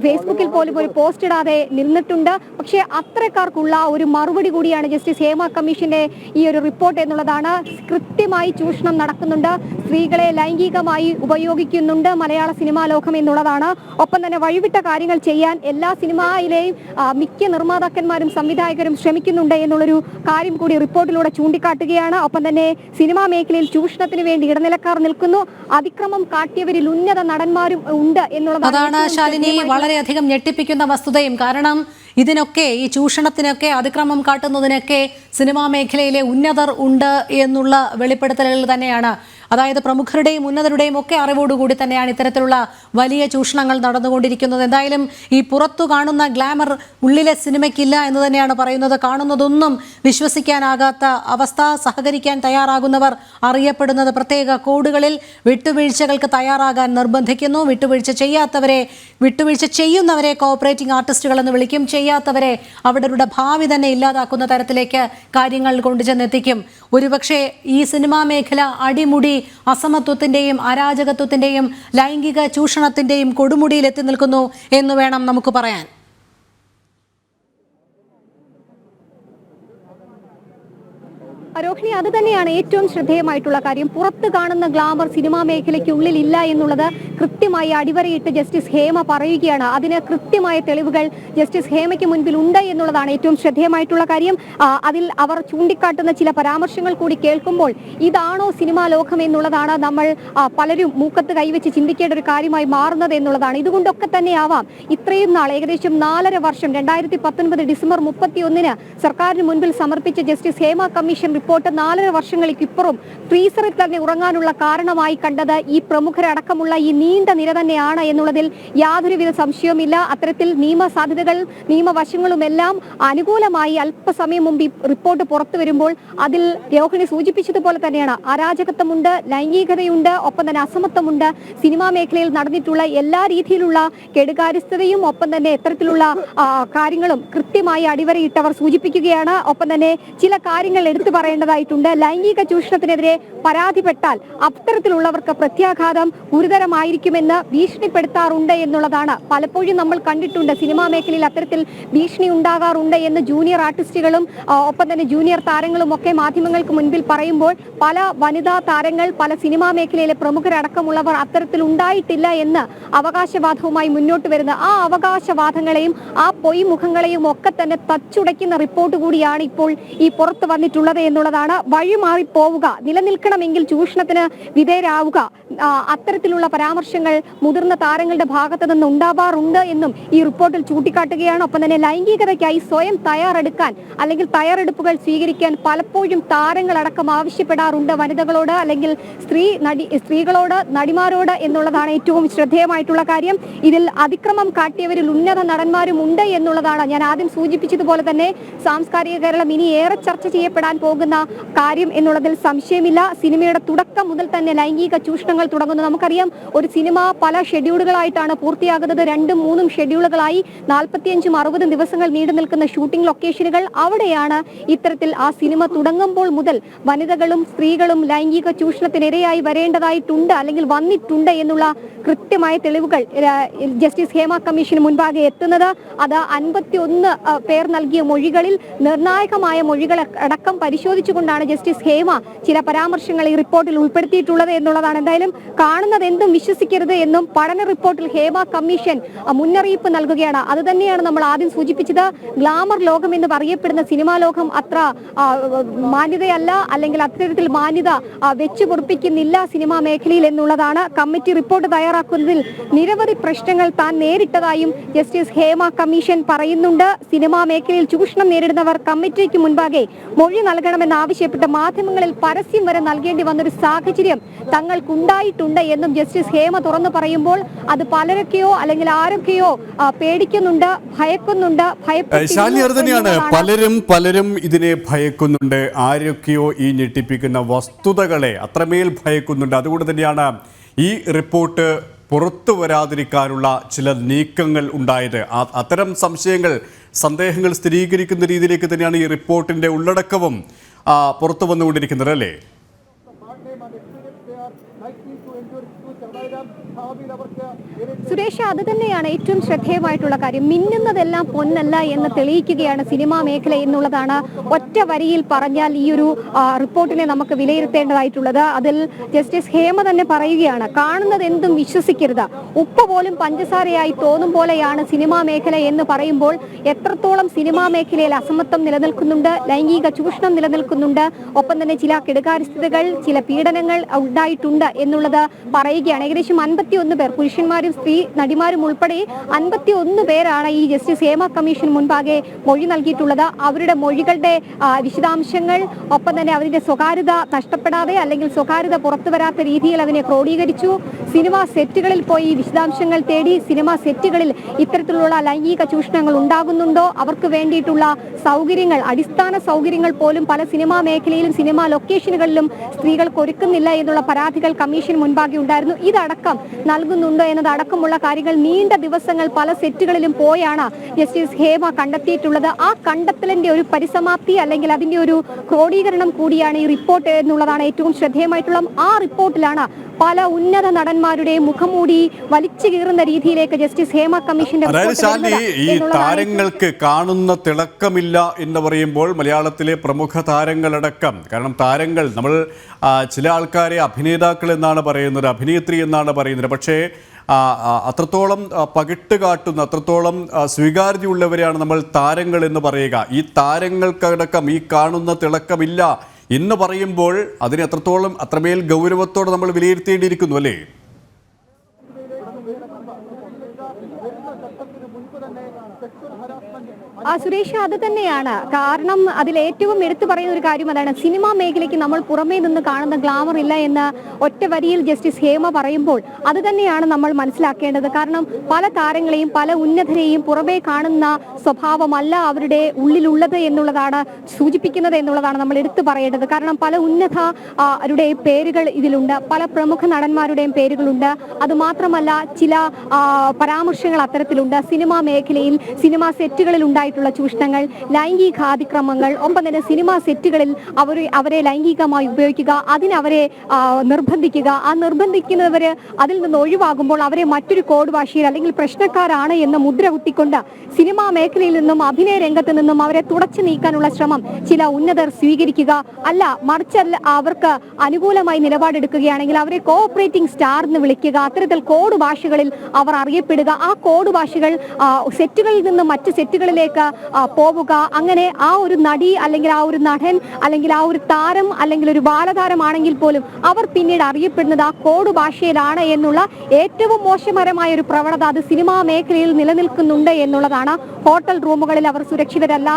ഫേസ്ബുക്കിൽ പോലും ഒരു പോസ്റ്റ് ഇടാതെ നിന്നിട്ടുണ്ട്. പക്ഷേ അത്രക്കാർക്കുള്ള ഒരു മറുപടി കൂടിയാണ് ജസ്റ്റിസ് ഹേമ കമ്മീഷന്റെ ഈ ഒരു റിപ്പോർട്ട് എന്നുള്ളതാണ്. കൃത്യമായി ചൂഷണം നടക്കുന്നുണ്ട്. സ്ത്രീകളെ ലൈംഗികമായി ഉപയോഗിക്കുന്നുണ്ട് മലയാള സിനിമാ ലോകം എന്നുള്ളതാണ്. ഒപ്പം തന്നെ വഴിവിട്ട കാര്യങ്ങൾ ചെയ്യാൻ എല്ലാ സിനിമയിലെയും മിക്ക നിർമ്മാതാക്കന്മാരും സംവിധായകരും ശ്രമിക്കുന്നുണ്ട് എന്നുള്ളൊരു കാര്യം കൂടി റിപ്പോർട്ടിലൂടെ ചൂണ്ടിക്കാട്ടുകയാണ്. ഒപ്പം തന്നെ സിനിമാ മേഖലയിൽ ചൂഷണത്തിന് വേണ്ടി ഇടനിലക്കാർ നിൽക്കുന്നു. അതിക്രമം കാട്ടിയവരിൽ ഉന്നത നടന്മാരും ഉണ്ട് എന്നുള്ളതാണ്. അതാണ് ശാലിനി വളരെയധികം ഞെട്ടിപ്പിക്കുന്ന വസ്തുതയും. കാരണം ഇതിനൊക്കെ ഈ ചൂഷണത്തിനൊക്കെ അതിക്രമം കാട്ടുന്നതിനൊക്കെ സിനിമാ മേഖലയിലെ ഉന്നതർ ഉണ്ട് എന്നുള്ള വെളിപ്പെടുത്തലുകൾ തന്നെയാണ് അതായത് പ്രമുഖരുടെയും ഉന്നതരുടെയും ഒക്കെ അറിവോടുകൂടി തന്നെയാണ് ഇത്തരത്തിലുള്ള വലിയ ചൂഷണങ്ങൾ നടന്നുകൊണ്ടിരിക്കുന്നത്. എന്തായാലും ഈ പുറത്തു കാണുന്ന ഗ്ലാമർ ഉള്ളിലെ സിനിമയ്ക്കില്ല എന്ന് തന്നെയാണ് പറയുന്നത്. കാണുന്നതൊന്നും വിശ്വസിക്കാനാകാത്ത അവസ്ഥ സഹകരിക്കാൻ തയ്യാറാകുന്നവർ അറിയപ്പെടുന്നത് പ്രത്യേക കോഡുകളിൽ വിട്ടുവീഴ്ചകൾക്ക് തയ്യാറാകാൻ നിർബന്ധിക്കുന്നു. വിട്ടുവീഴ്ച ചെയ്യാത്തവരെ വിട്ടുവീഴ്ച ചെയ്യുന്നവരെ കോപ്പറേറ്റിംഗ് ആർട്ടിസ്റ്റുകൾ എന്ന് വിളിക്കും. ചെയ്യാത്തവരെ അവരുടെ ഭാവി തന്നെ ഇല്ലാതാക്കുന്ന തരത്തിലേക്ക് കാര്യങ്ങൾ കൊണ്ടുചെന്നെത്തിക്കും. ഒരുപക്ഷെ ഈ സിനിമാ മേഖല അടിമുടി അസമത്വത്തിന്റെയും അരാജകത്വത്തിന്റെയും ലൈംഗിക ചൂഷണത്തിന്റെയും കൊടുമുടിയിൽ എത്തി നിൽക്കുന്നു എന്ന് വേണം നമുക്ക് പറയാൻ. രോഹിണി അത് തന്നെയാണ് ഏറ്റവും ശ്രദ്ധേയമായിട്ടുള്ള കാര്യം. പുറത്ത് കാണുന്ന ഗ്ലാമർ സിനിമാ മേഖലയ്ക്കുള്ളിൽ ഇല്ല എന്നുള്ളത് കൃത്യമായി അടിവരയിട്ട് ജസ്റ്റിസ് ഹേമ പറയുകയാണ്. അതിന് കൃത്യമായ തെളിവുകൾ ജസ്റ്റിസ് ഹേമയ്ക്ക് മുൻപിൽ ഉണ്ട് എന്നുള്ളതാണ് ഏറ്റവും ശ്രദ്ധേയമായിട്ടുള്ള കാര്യം. അതിൽ അവർ ചൂണ്ടിക്കാട്ടുന്ന ചില പരാമർശങ്ങൾ കൂടി കേൾക്കുമ്പോൾ ഇതാണോ സിനിമാ ലോകം എന്നുള്ളതാണ് നമ്മൾ പലരും മൂക്കത്ത് കൈവച്ച് ചിന്തിക്കേണ്ട ഒരു കാര്യമായി മാറുന്നത് എന്നുള്ളതാണ്. ഇതുകൊണ്ടൊക്കെ തന്നെയാവാം ഇത്രയും നാൾ ഏകദേശം നാലര വർഷം രണ്ടായിരത്തി പത്തൊൻപത് ഡിസംബർ മുപ്പത്തി ഒന്നിന് സർക്കാരിന് മുൻപിൽ സമർപ്പിച്ച ജസ്റ്റിസ് ഹേമ കമ്മീഷൻ റിപ്പോർട്ട് നാലര വർഷങ്ങൾക്കിപ്പുറം ഫ്രീസറിൽ തന്നെ ഉറങ്ങാനുള്ള കാരണമായി കണ്ടത് ഈ പ്രമുഖരടക്കമുള്ള ഈ നീണ്ട നിര തന്നെയാണ് എന്നുള്ളതിൽ യാതൊരുവിധ സംശയവുമില്ല. അത്തരത്തിൽ നിയമ സാധ്യതകൾ നിയമവശങ്ങളുമെല്ലാം അനുകൂലമായി അല്പസമയം മുമ്പ് ഈ റിപ്പോർട്ട് പുറത്തു വരുമ്പോൾ അതിൽ രോഹിണി സൂചിപ്പിച്ചതുപോലെ തന്നെയാണ്. അരാജകത്വമുണ്ട് ലൈംഗികതയുണ്ട് ഒപ്പം തന്നെ അസമത്വമുണ്ട്. സിനിമാ മേഖലയിൽ നടന്നിട്ടുള്ള എല്ലാ രീതിയിലുള്ള കെടുകാര്യസ്ഥതയും ഒപ്പം തന്നെ എത്തരത്തിലുള്ള കാര്യങ്ങളും കൃത്യമായി അടിവരയിട്ടവർ സൂചിപ്പിക്കുകയാണ്. ഒപ്പം തന്നെ ചില കാര്യങ്ങൾ എടുത്തു പറയേണ്ടതായിട്ടുണ്ട് ലൈംഗിക ചൂഷണത്തിനെതിരെ പരാതിപ്പെട്ടാൽ അത്തരത്തിലുള്ളവർക്ക് പ്രത്യാഘാതം ഗുരുതരമായിരിക്കുമെന്ന് ഭീഷണിപ്പെടുത്താറുണ്ട് എന്നുള്ളതാണ്. പലപ്പോഴും നമ്മൾ കണ്ടിട്ടുണ്ട് സിനിമാ മേഖലയിൽ അത്തരത്തിൽ ഭീഷണി ഉണ്ടാകാറുണ്ട് എന്ന് ജൂനിയർ ആർട്ടിസ്റ്റുകളും ഒപ്പം തന്നെ ജൂനിയർ താരങ്ങളും ഒക്കെ മാധ്യമങ്ങൾക്ക് മുൻപിൽ പറയുമ്പോൾ പല വനിതാ താരങ്ങൾ പല സിനിമാ മേഖലയിലെ പ്രമുഖരടക്കമുള്ളവർ അത്തരത്തിൽ ഉണ്ടായിട്ടില്ല എന്ന് അവകാശവാദവുമായി മുന്നോട്ട് വരുന്ന ആ അവകാശവാദങ്ങളെയും ആ പൊയ്മുഖങ്ങളെയും ഒക്കെ തന്നെ തച്ചുടയ്ക്കുന്ന റിപ്പോർട്ട് കൂടിയാണ് ഇപ്പോൾ ഈ പുറത്ത് വന്നിട്ടുള്ളത് എന്നുള്ളതാണ് വഴിമാറി പോവുക. നിലനിൽക്കണമെങ്കിൽ ചൂഷണത്തിന് വിധേയരാവുക. അത്തരത്തിലുള്ള പരാമർശങ്ങൾ മുതിർന്ന താരങ്ങളുടെ ഭാഗത്ത് നിന്ന് ഉണ്ടാവാറുണ്ട് എന്നും ഈ റിപ്പോർട്ടിൽ ചൂണ്ടിക്കാട്ടുകയാണ്. ഒപ്പം തന്നെ ലൈംഗികതയ്ക്കായി സ്വയം തയ്യാറെടുക്കാൻ അല്ലെങ്കിൽ തയ്യാറെടുപ്പുകൾ സ്വീകരിക്കാൻ പലപ്പോഴും താരങ്ങളടക്കം ആവശ്യപ്പെടാറുണ്ട്. വനിതകളോട് അല്ലെങ്കിൽ സ്ത്രീ നടി സ്ത്രീകളോട് നടിമാരോട് എന്നുള്ളതാണ് ഏറ്റവും ശ്രദ്ധേയമായിട്ടുള്ള കാര്യം. ഇതിൽ അതിക്രമം കാട്ടിയവരിൽ ഉന്നത നടന്മാരും ഉണ്ട് എന്നുള്ളതാണ് ഞാൻ ആദ്യം സൂചിപ്പിച്ചതുപോലെ തന്നെ. സാംസ്കാരിക കേരളം ഇനി ഏറെ ചർച്ച ചെയ്യപ്പെടാൻ പോകുന്ന കാര്യം എന്നുള്ളതിൽ സംശയമില്ല. സിനിമയുടെ തുടക്കം മുതൽ തന്നെ ലൈംഗിക ചൂഷണങ്ങൾ തുടങ്ങുന്നു. നമുക്കറിയാം ഒരു സിനിമ പല ഷെഡ്യൂളുകളായിട്ടാണ് പൂർത്തിയാകുന്നത്. രണ്ടും മൂന്നും ഷെഡ്യൂളുകളായി നാൽപ്പത്തിയഞ്ചും അറുപതും ദിവസങ്ങൾ നീണ്ടു നിൽക്കുന്ന ഷൂട്ടിംഗ് ലൊക്കേഷനുകൾ അവിടെയാണ് ഇത്തരത്തിൽ ആ സിനിമ തുടങ്ങുമ്പോൾ മുതൽ വനിതകളും സ്ത്രീകളും ലൈംഗിക ചൂഷണത്തിനിരയായി വരേണ്ടതായിട്ടുണ്ട് അല്ലെങ്കിൽ വന്നിട്ടുണ്ട് എന്നുള്ള കൃത്യമായ തെളിവുകൾ ജസ്റ്റിസ് ഹേമ കമ്മീഷന് മുൻപാകെ എത്തുന്നത്. അത് അൻപത്തി ഒന്ന് പേർ നൽകിയ മൊഴികളിൽ നിർണായകമായ മൊഴികൾ അടക്കം പരിശോധിച്ചുകൊണ്ടാണ് ജസ്റ്റിസ് ഹേമ ചില പരാമർശങ്ങൾ ഈ റിപ്പോർട്ടിൽ ഉൾപ്പെടുത്തിയിട്ടുള്ളത് എന്നുള്ളതാണ്. എന്തായാലും കാണുന്നത് എന്തും വിശ്വസിക്കരുത് എന്നും പഠന റിപ്പോർട്ടിൽ ഹേമ കമ്മീഷൻ മുന്നറിയിപ്പ് നൽകുകയാണ്. അത് തന്നെയാണ് നമ്മൾ ആദ്യം സൂചിപ്പിച്ചത്. ഗ്ലാമർ ലോകം എന്ന് പറയപ്പെടുന്ന സിനിമാ ലോകം അത്ര മാന്യതയല്ല അല്ലെങ്കിൽ അത്തരത്തിൽ മാന്യത വെച്ചു പൊറപ്പിക്കുന്നില്ല സിനിമാ മേഖലയിൽ എന്നുള്ളതാണ്. കമ്മിറ്റി റിപ്പോർട്ട് തയ്യാറാക്കുന്നതിൽ നിരവധി പ്രശ്നങ്ങൾ താൻ നേരിട്ടതായും ജസ്റ്റിസ് ഹേമ കമ്മീഷൻ പറയുന്നുണ്ട്. സിനിമാ മേഖലയിൽ ചൂഷണം നേരിടുന്നവർ കമ്മിറ്റിക്ക് മുൻപാകെ മൊഴി നൽകണമെന്ന് ആവശ്യപ്പെട്ട് മാധ്യമങ്ങളിൽ പരസ്യം വരെ നൽകേണ്ടി വന്നൊരു സാഹചര്യം തങ്ങൾക്കുണ്ടായിട്ടുണ്ട് എന്നും ജസ്റ്റിസ് ഹേമ തുറന്നു പറയുമ്പോൾ അത് പലരൊക്കെയോ അല്ലെങ്കിൽ ആരൊക്കെയോ പേടിക്കുന്നുണ്ട് ഭയക്കുന്നുണ്ട് തന്നെയാണ്. പലരും പലരും ഇതിനെ ഭയക്കുന്നുണ്ട്. ആരൊക്കെയോ ഈ ഞെട്ടിപ്പിക്കുന്ന വസ്തുതകളെ അത്രമേൽ ഭയക്കുന്നുണ്ട്. അതുകൊണ്ട് തന്നെയാണ് ഈ റിപ്പോർട്ട് പുറത്തു വരാതിരിക്കാനുള്ള ചില നീക്കങ്ങൾ ഉണ്ടായത്. അത്തരം സംശയങ്ങൾ സന്ദേഹങ്ങൾ സ്ഥിരീകരിക്കുന്ന രീതിയിലേക്ക് തന്നെയാണ് ഈ റിപ്പോർട്ടിന്റെ ഉള്ളടക്കവും പുറത്തു വന്നുകൊണ്ടിരിക്കുന്നത് അല്ലേ? സുരേഷ് അത് തന്നെയാണ് ഏറ്റവും ശ്രദ്ധേയമായിട്ടുള്ള കാര്യം. മിന്നുന്നതെല്ലാം പൊന്നല്ല എന്ന് തെളിയിക്കുകയാണ് സിനിമാ മേഖല എന്നുള്ളതാണ് ഒറ്റ വരിയിൽ പറഞ്ഞാൽ ഈ ഒരു റിപ്പോർട്ടിനെ നമുക്ക് വിലയിരുത്തേണ്ടതായിട്ടുള്ളത്. അതിൽ ജസ്റ്റിസ് ഹേമ തന്നെ പറയുകയാണ് കാണുന്നത് എന്തും വിശ്വസിക്കരുത്. ഉപ്പ് പോലും പഞ്ചസാരയായി തോന്നും പോലെയാണ് സിനിമാ മേഖല എന്ന് പറയുമ്പോൾ എത്രത്തോളം സിനിമാ മേഖലയിൽ അസമത്വം നിലനിൽക്കുന്നുണ്ട് ലൈംഗിക ചൂഷണം നിലനിൽക്കുന്നുണ്ട് ഒപ്പം തന്നെ ചില കെടുകാരിസ്ഥിതികൾ ചില പീഡനങ്ങൾ ഉണ്ടായിട്ടുണ്ട് എന്നുള്ളത് പറയുകയാണ്. ഏകദേശം അൻപത്തി പേർ പുരുഷന്മാരും സ്ത്രീ നടിമാരും ഉൾപ്പെടെ അൻപത്തി ഒന്ന് പേരാണ് ഈ ജസ്റ്റിസ് ഹേമ കമ്മീഷൻ മുൻപാകെ മൊഴി നൽകിയിട്ടുള്ളത്. അവരുടെ മൊഴികളുടെ വിശദാംശങ്ങൾ ഒപ്പം തന്നെ അവരുടെ സ്വകാര്യത നഷ്ടപ്പെടാതെ അല്ലെങ്കിൽ സ്വകാര്യത പുറത്തു വരാത്ത രീതിയിൽ അതിനെ ക്രോഡീകരിച്ചു. സിനിമാ സെറ്റുകളിൽ പോയി വിശദാംശങ്ങൾ തേടി സിനിമാ സെറ്റുകളിൽ ഇത്തരത്തിലുള്ള ലൈംഗിക ചൂഷണങ്ങൾ ഉണ്ടാകുന്നുണ്ടോ? അവർക്ക് വേണ്ടിയിട്ടുള്ള സൗകര്യങ്ങൾ അടിസ്ഥാന സൗകര്യങ്ങൾ പോലും പല സിനിമാ മേഖലയിലും സിനിമാ ലൊക്കേഷനുകളിലും സ്ത്രീകൾക്ക് ഒരുക്കുന്നില്ല എന്നുള്ള പരാതികൾ കമ്മീഷൻ മുൻപാകെ ഉണ്ടായിരുന്നു. ഇതടക്കം നൽകുന്നുണ്ടോ എന്നതടക്കമുള്ള കാര്യങ്ങൾ നീണ്ട ദിവസങ്ങൾ പല സെറ്റുകളിലും പോയാണ് ജസ്റ്റിസ് ഹേമ കണ്ടെത്തിയിട്ടുള്ളത്. ആ കണ്ടെത്തലിന്റെ ഒരു പരിസമാപ്തി അല്ലെങ്കിൽ അതിന്റെ ഒരു ക്രോഡീകരണം കൂടിയാണ് ഈ റിപ്പോർട്ട് എന്നുള്ളതാണ് ഏറ്റവും ശ്രദ്ധേയമായിട്ടുള്ള ആ റിപ്പോർട്ടിലാണ് പല ഉന്നത നടന്മാരുടെ മുഖമൂടി വലിച്ചു കീറുന്ന രീതിയിലേക്ക് ജസ്റ്റിസ് ഹേമ കമ്മീഷന്റെ ഈ താരങ്ങൾക്ക് കാണുന്ന തിളക്കമില്ല എന്ന് പറയുമ്പോൾ മലയാളത്തിലെ പ്രമുഖ താരങ്ങളടക്കം കാരണം താരങ്ങൾ നമ്മൾ ചില ആൾക്കാരെ അഭിനേതാക്കൾ എന്നാണ് പറയുന്നത് അഭിനേത്രി എന്നാണ് പറയുന്നത്. പക്ഷേ അത്രത്തോളം പകിട്ട് കാട്ടുന്ന അത്രത്തോളം സ്വീകാര്യതയുള്ളവരെയാണ് നമ്മൾ താരങ്ങൾ എന്ന് പറയുക. ഈ താരങ്ങൾക്കടക്കം ഈ കാണുന്ന തിളക്കമില്ല എന്ന് പറയുമ്പോൾ അതിനെ അത്രത്തോളം അത്രമേൽ ഗൗരവത്തോടെ നമ്മൾ വിലയിരുത്തേണ്ടിയിരിക്കുന്നു അല്ലേ? സുരേഷ് അത് തന്നെയാണ്. കാരണം അതിൽ ഏറ്റവും എടുത്തു പറയുന്ന ഒരു കാര്യം അതാണ്. സിനിമാ മേഖലയ്ക്ക് നമ്മൾ പുറമേ നിന്ന് കാണുന്ന ഗ്ലാമർ ഇല്ല എന്ന് ഒറ്റ വരിയിൽ ജസ്റ്റിസ് ഹേമ പറയുമ്പോൾ അത് തന്നെയാണ് നമ്മൾ മനസ്സിലാക്കേണ്ടത്. കാരണം പല താരങ്ങളെയും പല ഉന്നതരെയും പുറമേ കാണുന്ന സ്വഭാവമല്ല അവരുടെ ഉള്ളിലുള്ളത് എന്നുള്ളതാണ് സൂചിപ്പിക്കുന്നത് എന്നുള്ളതാണ് നമ്മൾ എടുത്തു പറയേണ്ടത്. കാരണം പല ഉന്നത ആ, പേരുകൾ ഇതിലുണ്ട്. പല പ്രമുഖ നടന്മാരുടെയും പേരുകളുണ്ട്. അതുമാത്രമല്ല ചില പരാമർശങ്ങൾ അത്തരത്തിലുണ്ട്. സിനിമാ മേഖലയിൽ സിനിമാ സെറ്റുകളിൽ ഉണ്ടായിട്ടുള്ള ചൂഷണങ്ങൾ ലൈംഗികാതിക്രമങ്ങൾ ഒപ്പം തന്നെ സിനിമാ സെറ്റുകളിൽ അവർ അവരെ ലൈംഗികമായി ഉപയോഗിക്കുക അതിനവരെ നിർബന്ധിക്കുക. ആ നിർബന്ധിക്കുന്നവർ അതിൽ നിന്ന് ഒഴിവാകുമ്പോൾ അവരെ മറ്റൊരു കോഡ് ഭാഷയിൽ അല്ലെങ്കിൽ പ്രശ്നക്കാരാണ് എന്ന് മുദ്ര കുത്തിക്കൊണ്ട് സിനിമാ മേഖലയിൽ നിന്നും അഭിനയ രംഗത്ത് നിന്നും അവരെ തുടച്ചു നീക്കാനുള്ള ശ്രമം ചില ഉന്നതർ സ്വീകരിക്കുക. അല്ല മറിച്ച് അവർക്ക് അനുകൂലമായി നിലപാടെടുക്കുകയാണെങ്കിൽ അവരെ കോഓപ്പറേറ്റിംഗ് സ്റ്റാർ എന്ന് വിളിക്കുക. അത്തരത്തിൽ കോഡ് ഭാഷകളിൽ അവർ അറിയപ്പെടുക. ആ കോഡ് ഭാഷകൾ സെറ്റുകളിൽ നിന്ന് മറ്റ് സെറ്റുകളിലേക്ക് പോവുക. അങ്ങനെ ആ ഒരു നടി അല്ലെങ്കിൽ ആ ഒരു നടൻ അല്ലെങ്കിൽ ആ ഒരു താരം അല്ലെങ്കിൽ ഒരു ബാലതാരമാണെങ്കിൽ പോലും അവർ പിന്നീട് അറിയപ്പെടുന്നത് ആ കോഡ് ഭാഷയിലാണ് എന്നുള്ള ഏറ്റവും മോശമരമായ ഒരു പ്രവണത അത് സിനിമാ മേഖലയിൽ നിലനിൽക്കുന്നുണ്ട് എന്നുള്ളതാണ്. ഹോട്ടൽ റൂമുകളിൽ അവർ സുരക്ഷിതരല്ല.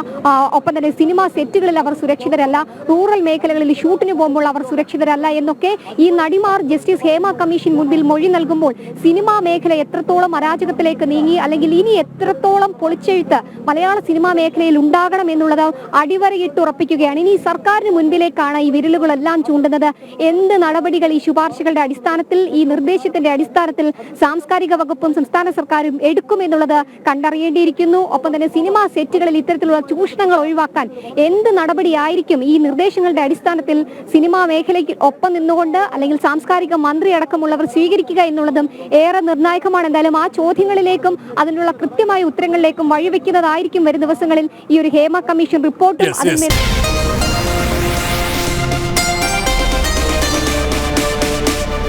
ഒപ്പം തന്നെ സിനിമാ സെറ്റുകളിൽ അവർ സുരക്ഷിതരല്ല. റൂറൽ മേഖലകളിൽ ഷൂട്ടിന് പോകുമ്പോൾ അവർ സുരക്ഷിതരല്ല എന്നൊക്കെ ഈ നടിമാർ ജസ്റ്റിസ് ഹേമ കമ്മീഷൻ മുൻപിൽ മൊഴി നൽകുമ്പോൾ സിനിമാ മേഖല എത്രത്തോളം അരാജകത്തിലേക്ക് നീങ്ങി അല്ലെങ്കിൽ ഇനി എത്രത്തോളം പൊളിച്ചെഴുത്ത് മലയാള സിനിമാ മേഖലയിൽ ഉണ്ടാകണം എന്നുള്ളത് അടിവരയിട്ട് ഉറപ്പിക്കുകയാണ് ഇനി സർക്കാരിന് മുൻപിലേക്കാണ് ഈ വിരലുകളെല്ലാം ചൂണ്ടുന്നത്. എന്ത് നടപടികൾ ഈ ശുപാർശകളുടെ അടിസ്ഥാനത്തിൽ ഈ നിർദ്ദേശത്തിന്റെ അടിസ്ഥാനത്തിൽ സാംസ്കാരിക വകുപ്പും സംസ്ഥാന സർക്കാരും എടുക്കുമെന്നുള്ളത് കണ്ടറിയേണ്ടിയിരിക്കുന്നു. ഒപ്പം തന്നെ സിനിമാ സെറ്റുകളിൽ ഇത്തരത്തിലുള്ള ചൂഷണങ്ങൾ ഒഴിവാക്കാൻ എന്ത് നടപടിയായിരിക്കും ഈ നിർദ്ദേശങ്ങളുടെ അടിസ്ഥാനത്തിൽ സിനിമാ മേഖലയ്ക്ക് ഒപ്പം നിന്നുകൊണ്ട് അല്ലെങ്കിൽ സാംസ്കാരിക മന്ത്രി അടക്കമുള്ളവർ സ്വീകരിക്കുക എന്നുള്ളതും ഏറെ നിർണായകമാണ്. എന്തായാലും ആ ചോദ്യങ്ങളിലേക്കും അതിനുള്ള കൃത്യമായ ഉത്തരങ്ങളിലേക്കും വഴിവെക്കുന്നതായിരിക്കും വരും ദിവസങ്ങളിൽ ഈ ഒരു ഹേമ കമ്മീഷൻ റിപ്പോർട്ടും അതിന്മേൽ